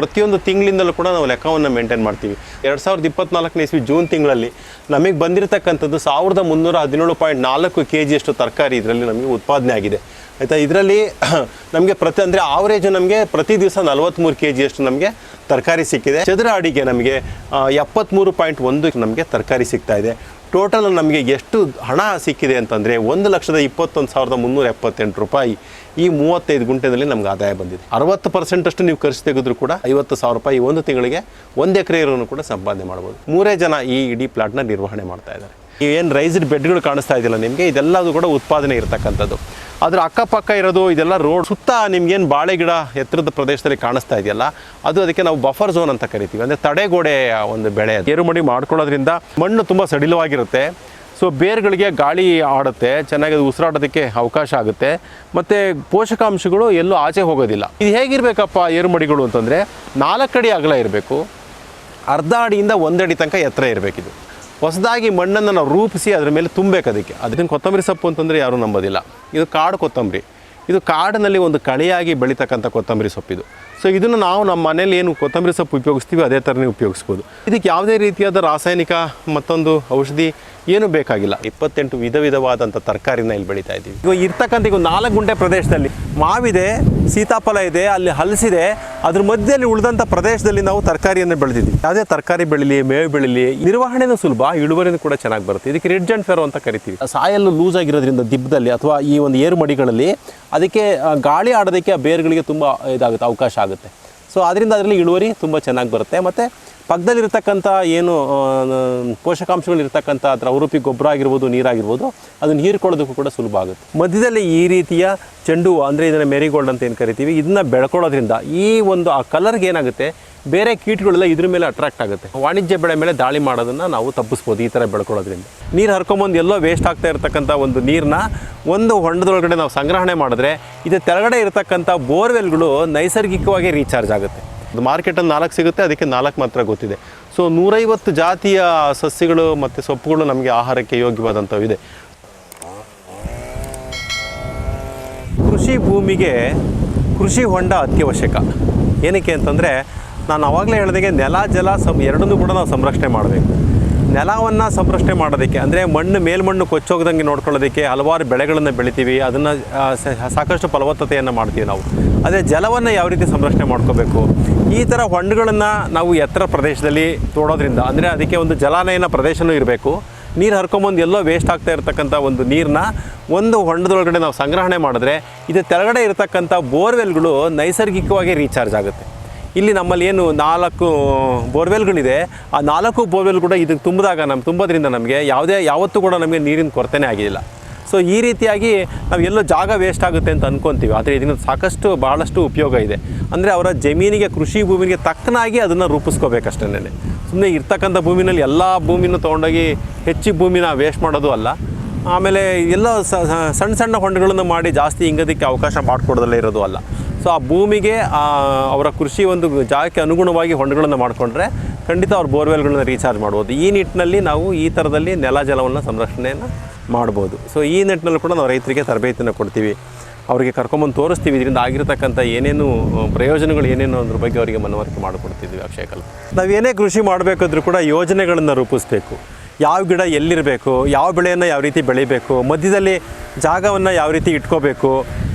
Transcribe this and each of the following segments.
ಪ್ರತಿಯೊಂದು ತಿಂಗಳಿಂದಲೂ ಕೂಡ ನಾವು ಲೆಕ್ಕವನ್ನು ಮೇಂಟೈನ್ ಮಾಡ್ತೀವಿ. ಎರಡು ಸಾವಿರದ ಇಪ್ಪತ್ನಾಲ್ಕನೇ ಇಸ್ವಿ ಜೂನ್ ತಿಂಗಳಲ್ಲಿ ನಮಗೆ ಬಂದಿರತಕ್ಕಂಥದ್ದು ಸಾವಿರದ ಮುನ್ನೂರ ಹದಿನೇಳು ಪಾಯಿಂಟ್ ನಾಲ್ಕು ಕೆ ಜಿಯಷ್ಟು ತರಕಾರಿ ಇದರಲ್ಲಿ ನಮಗೆ ಉತ್ಪಾದನೆ ಆಗಿದೆ. ಆಯಿತಾ, ಇದರಲ್ಲಿ ನಮಗೆ ಪ್ರತಿ, ಅಂದರೆ ಆವರೇಜ್ ನಮಗೆ ಪ್ರತಿ ದಿವಸ ನಲವತ್ತ್ಮೂರು ಕೆ ಜಿಯಷ್ಟು ನಮಗೆ ತರಕಾರಿ ಸಿಕ್ಕಿದೆ. ಚದರ ಅಡಿಗೆ ನಮಗೆ ಎಪ್ಪತ್ತ್ಮೂರು ಪಾಯಿಂಟ್ ಒಂದು ನಮಗೆ ತರಕಾರಿ ಸಿಗ್ತಾ ಇದೆ. ಟೋಟಲ್ ನಮಗೆ ಎಷ್ಟು ಹಣ ಸಿಕ್ಕಿದೆ ಅಂತಂದರೆ ಒಂದು ಲಕ್ಷದ ಇಪ್ಪತ್ತೊಂದು ಸಾವಿರದ ಮುನ್ನೂರ ಎಪ್ಪತ್ತೆಂಟು ರೂಪಾಯಿ ಈ ಮೂವತ್ತೈದು ಗುಂಟೆನಲ್ಲಿ ನಮ್ಗೆ ಆದಾಯ ಬಂದಿದೆ. ಅರವತ್ತು ಪರ್ಸೆಂಟ್ ಅಷ್ಟು ನೀವು ಖರ್ಚು ತೆಗೆದ್ರು ಕೂಡ ಐವತ್ತು ಸಾವಿರ ರೂಪಾಯಿ ಒಂದು ತಿಂಗಳಿಗೆ ಒಂದು ಎಕರೆ ಇರೋನು ಕೂಡ ಸಂಪಾದನೆ ಮಾಡ್ಬೋದು. ಮೂರೇ ಜನ ಈ ಇಡೀ ಪ್ಲಾಟ್ನ ನಿರ್ವಹಣೆ ಮಾಡ್ತಾ ಇದ್ದಾರೆ. ಏನು ರೈಸ್ಡ್ ಬೆಡ್ಗಳು ಕಾಣಿಸ್ತಾ ಇದೆಯಲ್ಲ ನಿಮಗೆ? ಇದೆಲ್ಲದೂ ಕೂಡ ಉತ್ಪಾದನೆ ಇರತಕ್ಕಂಥದ್ದು. ಅದರ ಅಕ್ಕಪಕ್ಕ ಇರೋದು ಇದೆಲ್ಲ ರೋಡ್ ಸುತ್ತ ನಿಮ್ಗೇನು ಬಾಳೆ ಗಿಡ ಎತ್ತರದ ಪ್ರದೇಶದಲ್ಲಿ ಕಾಣಿಸ್ತಾ ಇದೆಯಲ್ಲ, ಅದು ಅದಕ್ಕೆ ನಾವು ಬಫರ್ ಝೋನ್ ಅಂತ ಕರಿತೀವಿ. ಅಂದರೆ ತಡೆಗೋಡೆ ಒಂದು ಬೆಳೆ. ಏರುಮಡಿ ಮಾಡ್ಕೊಳ್ಳೋದ್ರಿಂದ ಮಣ್ಣು ತುಂಬ ಸಡಿಲವಾಗಿರುತ್ತೆ. ಸೊ ಬೇರುಗಳಿಗೆ ಗಾಳಿ ಆಡುತ್ತೆ, ಚೆನ್ನಾಗಿ ಉಸಿರಾಡೋದಕ್ಕೆ ಅವಕಾಶ ಆಗುತ್ತೆ. ಮತ್ತು ಪೋಷಕಾಂಶಗಳು ಎಲ್ಲೂ ಆಚೆ ಹೋಗೋದಿಲ್ಲ. ಇದು ಹೇಗಿರಬೇಕಪ್ಪ ಏರುಮಡಿಗಳು ಅಂತಂದರೆ ಅಡಿ ಅಗಲ ಇರಬೇಕು. ಅರ್ಧ ಅಡಿಯಿಂದ ಒಂದಡಿ ತನಕ ಎತ್ತರ ಇರಬೇಕಿದು. ಹೊಸದಾಗಿ ಮಣ್ಣನ್ನು ನಾವು ರೂಪಿಸಿ ಅದರ ಮೇಲೆ ತುಂಬಬೇಕು ಅದಕ್ಕೆ. ಅದಕ್ಕೆ ಕೊತ್ತಂಬರಿ ಸೊಪ್ಪು ಅಂತಂದರೆ ಯಾರೂ ನಂಬೋದಿಲ್ಲ. ಇದು ಕಾಡು ಕೊತ್ತಂಬರಿ. ಇದು ಕಾಡಿನಲ್ಲಿ ಒಂದು ಕಳೆಯಾಗಿ ಬೆಳೀತಕ್ಕಂಥ ಕೊತ್ತಂಬರಿ ಸೊಪ್ಪಿದು ಸೊ ಇದನ್ನು ನಾವು ನಮ್ಮ ಮನೇಲಿ ಏನು ಕೊತ್ತಂಬರಿ ಸೊಪ್ಪು ಉಪಯೋಗಿಸ್ತೀವಿ ಅದೇ ಥರನೇ ಉಪಯೋಗಿಸ್ಬೋದು. ಇದಕ್ಕೆ ಯಾವುದೇ ರೀತಿಯಾದ ರಾಸಾಯನಿಕ ಮತ್ತೊಂದು ಔಷಧಿ ಏನು ಬೇಕಾಗಿಲ್ಲ. ಇಪ್ಪತ್ತೆಂಟು ವಿಧ ವಿಧವಾದಂಥ ತರಕಾರಿನ ಇಲ್ಲಿ ಬೆಳೀತಾ ಇದ್ದೀವಿ. ಇವಾಗ ಇರ್ತಕ್ಕಂಥ ಈಗ ನಾಲ್ಕು ಗುಂಟೆ ಪ್ರದೇಶದಲ್ಲಿ ಮಾವಿದೆ ಸೀತಾಫಲ ಇದೆ ಅಲ್ಲಿ ಹಲಸಿದೆ ಅದ್ರ ಮಧ್ಯದಲ್ಲಿ ಉಳಿದಂಥ ಪ್ರದೇಶದಲ್ಲಿ ನಾವು ತರಕಾರಿಯನ್ನು ಬೆಳೆದಿದ್ದೀವಿ. ಯಾವುದೇ ತರಕಾರಿ ಬೆಳೀಲಿ ಮೇವು ಬೆಳೀಲಿ ನಿರ್ವಹಣೆನೂ ಸುಲಭ ಇಳುವರಿನೂ ಕೂಡ ಚೆನ್ನಾಗಿ ಬರುತ್ತೆ. ಇದಕ್ಕೆ ರೆಡ್ ಅಂಡ್ ಫೆರೋ ಅಂತ ಕರಿತೀವಿ. ಸಾಯಲ್ಲು ಲೂಸ್ ಆಗಿರೋದ್ರಿಂದ ದಿಬ್ಬದಲ್ಲಿ ಅಥವಾ ಈ ಒಂದು ಏರು ಮಡಿಗಳಲ್ಲಿ ಅದಕ್ಕೆ ಗಾಳಿ ಆಡೋದಕ್ಕೆ ಆ ಬೇರುಗಳಿಗೆ ತುಂಬ ಇದಾಗುತ್ತೆ ಅವಕಾಶ ಆಗುತ್ತೆ. ಸೊ ಅದರಿಂದ ಅದರಲ್ಲಿ ಇಳುವರಿ ತುಂಬ ಚೆನ್ನಾಗಿ ಬರುತ್ತೆ. ಮತ್ತು ಪಕ್ಕದಲ್ಲಿರ್ತಕ್ಕಂಥ ಏನು ಪೋಷಕಾಂಶಗಳಿರ್ತಕ್ಕಂಥ ಅದರ ಉರುಪಿ ಗೊಬ್ಬರ ಆಗಿರ್ಬೋದು, ನೀರಾಗಿರ್ಬೋದು ಅದನ್ನು ಹೀರ್ಕೊಳ್ಳೋದಕ್ಕೂ ಕೂಡ ಸುಲಭ ಆಗುತ್ತೆ. ಮಧ್ಯದಲ್ಲಿ ಈ ರೀತಿಯ ಚೆಂಡು ಅಂದರೆ ಇದನ್ನು ಮೆರಿಗೋಲ್ಡ್ ಅಂತ ಏನು ಕರಿತೀವಿ, ಇದನ್ನ ಬೆಳ್ಕೊಳ್ಳೋದ್ರಿಂದ ಈ ಒಂದು, ಆ ಕಲರ್ಗೆ ಏನಾಗುತ್ತೆ, ಬೇರೆ ಕೀಟಗಳೆಲ್ಲ ಇದ್ರ ಮೇಲೆ ಅಟ್ರಾಕ್ಟ್ ಆಗುತ್ತೆ. ವಾಣಿಜ್ಯ ಬೆಳೆ ಮೇಲೆ ದಾಳಿ ಮಾಡೋದನ್ನು ನಾವು ತಪ್ಪಿಸ್ಬೋದು ಈ ಥರ ಬೆಳ್ಕೊಳ್ಳೋದ್ರಿಂದ. ನೀರು ಹರ್ಕೊಂಬಂದು ಎಲ್ಲೋ ವೇಸ್ಟ್ ಆಗ್ತಾ ಇರತಕ್ಕಂಥ ಒಂದು ನೀರನ್ನ ಒಂದು ಹೊಂಡದೊಳಗಡೆ ನಾವು ಸಂಗ್ರಹಣೆ ಮಾಡಿದ್ರೆ, ಇದು ತೆಳಗಡೆ ಇರತಕ್ಕಂಥ ಬೋರ್ವೆಲ್ಗಳು ನೈಸರ್ಗಿಕವಾಗಿ ರೀಚಾರ್ಜ್ ಆಗುತ್ತೆ. ಅದು ಮಾರ್ಕೆಟಲ್ಲಿ ನಾಲ್ಕು ಸಿಗುತ್ತೆ, ಅದಕ್ಕೆ ನಾಲ್ಕು ಮಾತ್ರ ಗೊತ್ತಿದೆ. ಸೊ ನೂರೈವತ್ತು ಜಾತಿಯ ಸಸ್ಯಗಳು ಮತ್ತು ಸೊಪ್ಪುಗಳು ನಮಗೆ ಆಹಾರಕ್ಕೆ ಯೋಗ್ಯವಾದಂಥವು ಇದೆ ಕೃಷಿ ಭೂಮಿಗೆ ಕೃಷಿ ಹೊಂಡ ಅತ್ಯವಶ್ಯಕ. ಏನಕ್ಕೆ ಅಂತಂದರೆ, ನಾನು ಆವಾಗಲೇ ಹೇಳಿದಾಗೆ ನೆಲ, ಜಲ ಸಂ, ಎರಡನ್ನೂ ಕೂಡ ನಾವು ಸಂರಕ್ಷಣೆ ಮಾಡಬೇಕು. ನೆಲವನ್ನು ಸಂರಕ್ಷಣೆ ಮಾಡೋದಕ್ಕೆ, ಅಂದರೆ ಮಣ್ಣು, ಮೇಲ್ಮಣ್ಣು ಕೊಚ್ಚೋಗ್ದಂಗೆ ನೋಡ್ಕೊಳ್ಳೋದಕ್ಕೆ ಹಲವಾರು ಬೆಳೆಗಳನ್ನು ಬೆಳಿತೀವಿ, ಅದನ್ನು ಸಾಕಷ್ಟು ಫಲವತ್ತತೆಯನ್ನು ಮಾಡ್ತೀವಿ ನಾವು. ಅದೇ ಜಲವನ್ನು ಯಾವ ರೀತಿ ಸಂರಕ್ಷಣೆ ಮಾಡ್ಕೋಬೇಕು? ಈ ಥರ ಹೊಂಡಗಳನ್ನು ನಾವು ಎತ್ತರ ಪ್ರದೇಶದಲ್ಲಿ ತೋಡೋದ್ರಿಂದ, ಅಂದರೆ ಅದಕ್ಕೆ ಒಂದು ಜಲಾನಯನ ಪ್ರದೇಶನೂ ಇರಬೇಕು. ನೀರು ಹರ್ಕೊಂಬಂದು ಎಲ್ಲೋ ವೇಸ್ಟ್ ಆಗ್ತಾ ಇರತಕ್ಕಂಥ ಒಂದು ನೀರನ್ನ ಒಂದು ಹೊಂಡದೊಳಗಡೆ ನಾವು ಸಂಗ್ರಹಣೆ ಮಾಡಿದ್ರೆ, ಇದು ತೆಳಗಡೆ ಇರತಕ್ಕಂಥ ಬೋರ್ವೆಲ್ಗಳು ನೈಸರ್ಗಿಕವಾಗಿ ರೀಚಾರ್ಜ್ ಆಗುತ್ತೆ. ಇಲ್ಲಿ ನಮ್ಮಲ್ಲಿ ಏನು ನಾಲ್ಕು ಬೋರ್ವೆಲ್ಗಳಿದೆ, ಆ ನಾಲ್ಕು ಬೋರ್ವೆಲ್ ಕೂಡ ಇದಕ್ಕೆ ತುಂಬಿದಾಗ ನಮ್ಮ ತುಂಬೋದ್ರಿಂದ ನಮಗೆ ಯಾವುದೇ, ಯಾವತ್ತೂ ಕೂಡ ನಮಗೆ ನೀರಿನ ಕೊರತೆನೇ ಆಗಿಲ್ಲ. ಸೊ ಈ ರೀತಿಯಾಗಿ ನಾವು ಎಲ್ಲೋ ಜಾಗ ವೇಸ್ಟ್ ಆಗುತ್ತೆ ಅಂತ ಅಂದ್ಕೊತೀವಿ ಆದರೆ ಇದರಿಂದ ಸಾಕಷ್ಟು ಭಾಳಷ್ಟು ಉಪಯೋಗ ಇದೆ. ಅಂದರೆ ಅವರ ಜಮೀನಿಗೆ, ಕೃಷಿ ಭೂಮಿಗೆ ತಕ್ಕನಾಗಿ ಅದನ್ನು ರೂಪಿಸ್ಕೋಬೇಕಷ್ಟೇ ಸುಮ್ಮನೆ ಇರ್ತಕ್ಕಂಥ ಭೂಮಿನಲ್ಲಿ ಎಲ್ಲ ಭೂಮಿನೂ ತೊಗೊಂಡೋಗಿ ಹೆಚ್ಚಿ ಭೂಮಿನ ವೇಸ್ಟ್ ಮಾಡೋದು ಅಲ್ಲ. ಆಮೇಲೆ ಎಲ್ಲೋ ಸಣ್ಣ ಸಣ್ಣ ಹೊಂಡಗಳನ್ನು ಮಾಡಿ ಜಾಸ್ತಿ ಹಿಂಗೋದಕ್ಕೆ ಅವಕಾಶ ಮಾಡಿಕೊಡೋದಲ್ಲೇ ಇರೋದು ಅಲ್ಲ. ಸೊ ಆ ಭೂಮಿಗೆ ಅವರ ಕೃಷಿ ಒಂದು ಜಾಗಕ್ಕೆ ಅನುಗುಣವಾಗಿ ಹೊಂಡಗಳನ್ನು ಮಾಡಿಕೊಂಡ್ರೆ ಖಂಡಿತ ಅವ್ರ ಬೋರ್ವೆಲ್ಗಳನ್ನ ರೀಚಾರ್ಜ್ ಮಾಡ್ಬೋದು. ಈ ನಿಟ್ಟಿನಲ್ಲಿ ನಾವು ಈ ಥರದಲ್ಲಿ ನೆಲ ಜಲವನ್ನು ಸಂರಕ್ಷಣೆಯನ್ನು ಮಾಡ್ಬೋದು. ಸೊ ಈ ನಿಟ್ಟಿನಲ್ಲಿ ಕೂಡ ನಾವು ರೈತರಿಗೆ ತರಬೇತಿಯನ್ನು ಕೊಡ್ತೀವಿ. ಅವರಿಗೆ ಕರ್ಕೊಂಬಂದು ತೋರಿಸ್ತೀವಿ. ಇದರಿಂದ ಆಗಿರತಕ್ಕಂಥ ಏನೇನು ಪ್ರಯೋಜನಗಳು ಏನೇನು ಅದ್ರ ಬಗ್ಗೆ ಅವರಿಗೆ ಮನವರಿಕೆ ಮಾಡಿಕೊಡ್ತಿದ್ವಿ ಅಕ್ಷಯಕಲ್ ನಾವು ಏನೇ ಕೃಷಿ ಮಾಡಬೇಕಾದ್ರೂ ಕೂಡ ಯೋಜನೆಗಳನ್ನು ರೂಪಿಸಬೇಕು. ಯಾವ ಗಿಡ ಎಲ್ಲಿರಬೇಕು, ಯಾವ ಬೆಳೆಯನ್ನು ಯಾವ ರೀತಿ ಬೆಳಿಬೇಕು, ಮಧ್ಯದಲ್ಲಿ ಜಾಗವನ್ನು ಯಾವ ರೀತಿ ಇಟ್ಕೋಬೇಕು.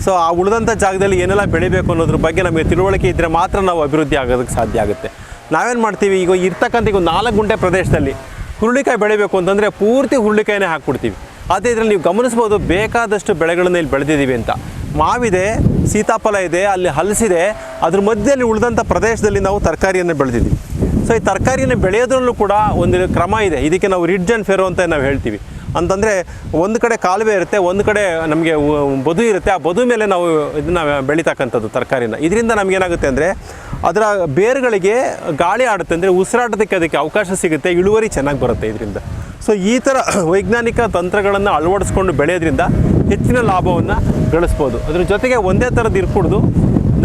ಸೊ ಆ ಉಳಿದಂಥ ಜಾಗದಲ್ಲಿ ಏನೆಲ್ಲ ಬೆಳಿಬೇಕು ಅನ್ನೋದ್ರ ಬಗ್ಗೆ ನಮಗೆ ತಿಳುವಳಿಕೆ ಇದ್ದರೆ ಮಾತ್ರ ನಾವು ಅಭಿವೃದ್ಧಿ ಆಗೋದಕ್ಕೆ ಸಾಧ್ಯ ಆಗುತ್ತೆ. ನಾವೇನು ಮಾಡ್ತೀವಿ? ಈಗ ಇರ್ತಕ್ಕಂಥ ಈಗ ನಾಲ್ಕು ಗುಂಟೆ ಪ್ರದೇಶದಲ್ಲಿ ಹುರುಳಿಕಾಯಿ ಬೆಳಿಬೇಕು ಅಂತಂದರೆ ಪೂರ್ತಿ ಹುರುಳಿಕಾಯಿನೇ ಹಾಕ್ಬಿಡ್ತೀವಿ. ಅದೇ ಇದರಲ್ಲಿ ನೀವು ಗಮನಿಸ್ಬೋದು ಬೇಕಾದಷ್ಟು ಬೆಳೆಗಳನ್ನು ಇಲ್ಲಿ ಬೆಳೆದಿದ್ದೀವಿ ಅಂತ. ಮಾವಿದೆ, ಸೀತಾಫಲ ಇದೆ, ಅಲ್ಲಿ ಹಲಸಿದೆ, ಅದ್ರ ಮಧ್ಯದಲ್ಲಿ ಉಳಿದಂಥ ಪ್ರದೇಶದಲ್ಲಿ ನಾವು ತರಕಾರಿಯನ್ನು ಬೆಳೆದಿದ್ದೀವಿ. ಸೊ ಈ ತರಕಾರಿಯನ್ನು ಬೆಳೆಯೋದ್ರಲ್ಲೂ ಕೂಡ ಒಂದು ಕ್ರಮ ಇದೆ. ಇದಕ್ಕೆ ನಾವು ರಿಡ್ಜ್ ಆ್ಯಂಡ್ ಫೆರೋ ಅಂತ ನಾವು ಹೇಳ್ತೀವಿ. ಅಂತಂದರೆ ಒಂದು ಕಡೆ ಕಾಲುವೆ ಇರುತ್ತೆ, ಒಂದು ಕಡೆ ನಮಗೆ ಬದು ಇರುತ್ತೆ. ಆ ಬದು ಮೇಲೆ ನಾವು ಇದನ್ನು ಬೆಳೀತಕ್ಕಂಥದ್ದು ತರಕಾರಿನ. ಇದರಿಂದ ನಮಗೇನಾಗುತ್ತೆ ಅಂದರೆ ಅದರ ಬೇರುಗಳಿಗೆ ಗಾಳಿ ಆಡುತ್ತೆ ಅಂದರೆ ಉಸಿರಾಟೋದಕ್ಕೆ ಅದಕ್ಕೆ ಅವಕಾಶ ಸಿಗುತ್ತೆ, ಇಳುವರಿ ಚೆನ್ನಾಗಿ ಬರುತ್ತೆ ಇದರಿಂದ. ಸೊ ಈ ಥರ ವೈಜ್ಞಾನಿಕ ತಂತ್ರಗಳನ್ನು ಅಳವಡಿಸ್ಕೊಂಡು ಬೆಳೆಯೋದ್ರಿಂದ ಹೆಚ್ಚಿನ ಲಾಭವನ್ನು ಗಳಿಸ್ಬೋದು. ಅದ್ರ ಜೊತೆಗೆ ಒಂದೇ ಥರದ್ದು ಇರ್ಕೂಡ್ದು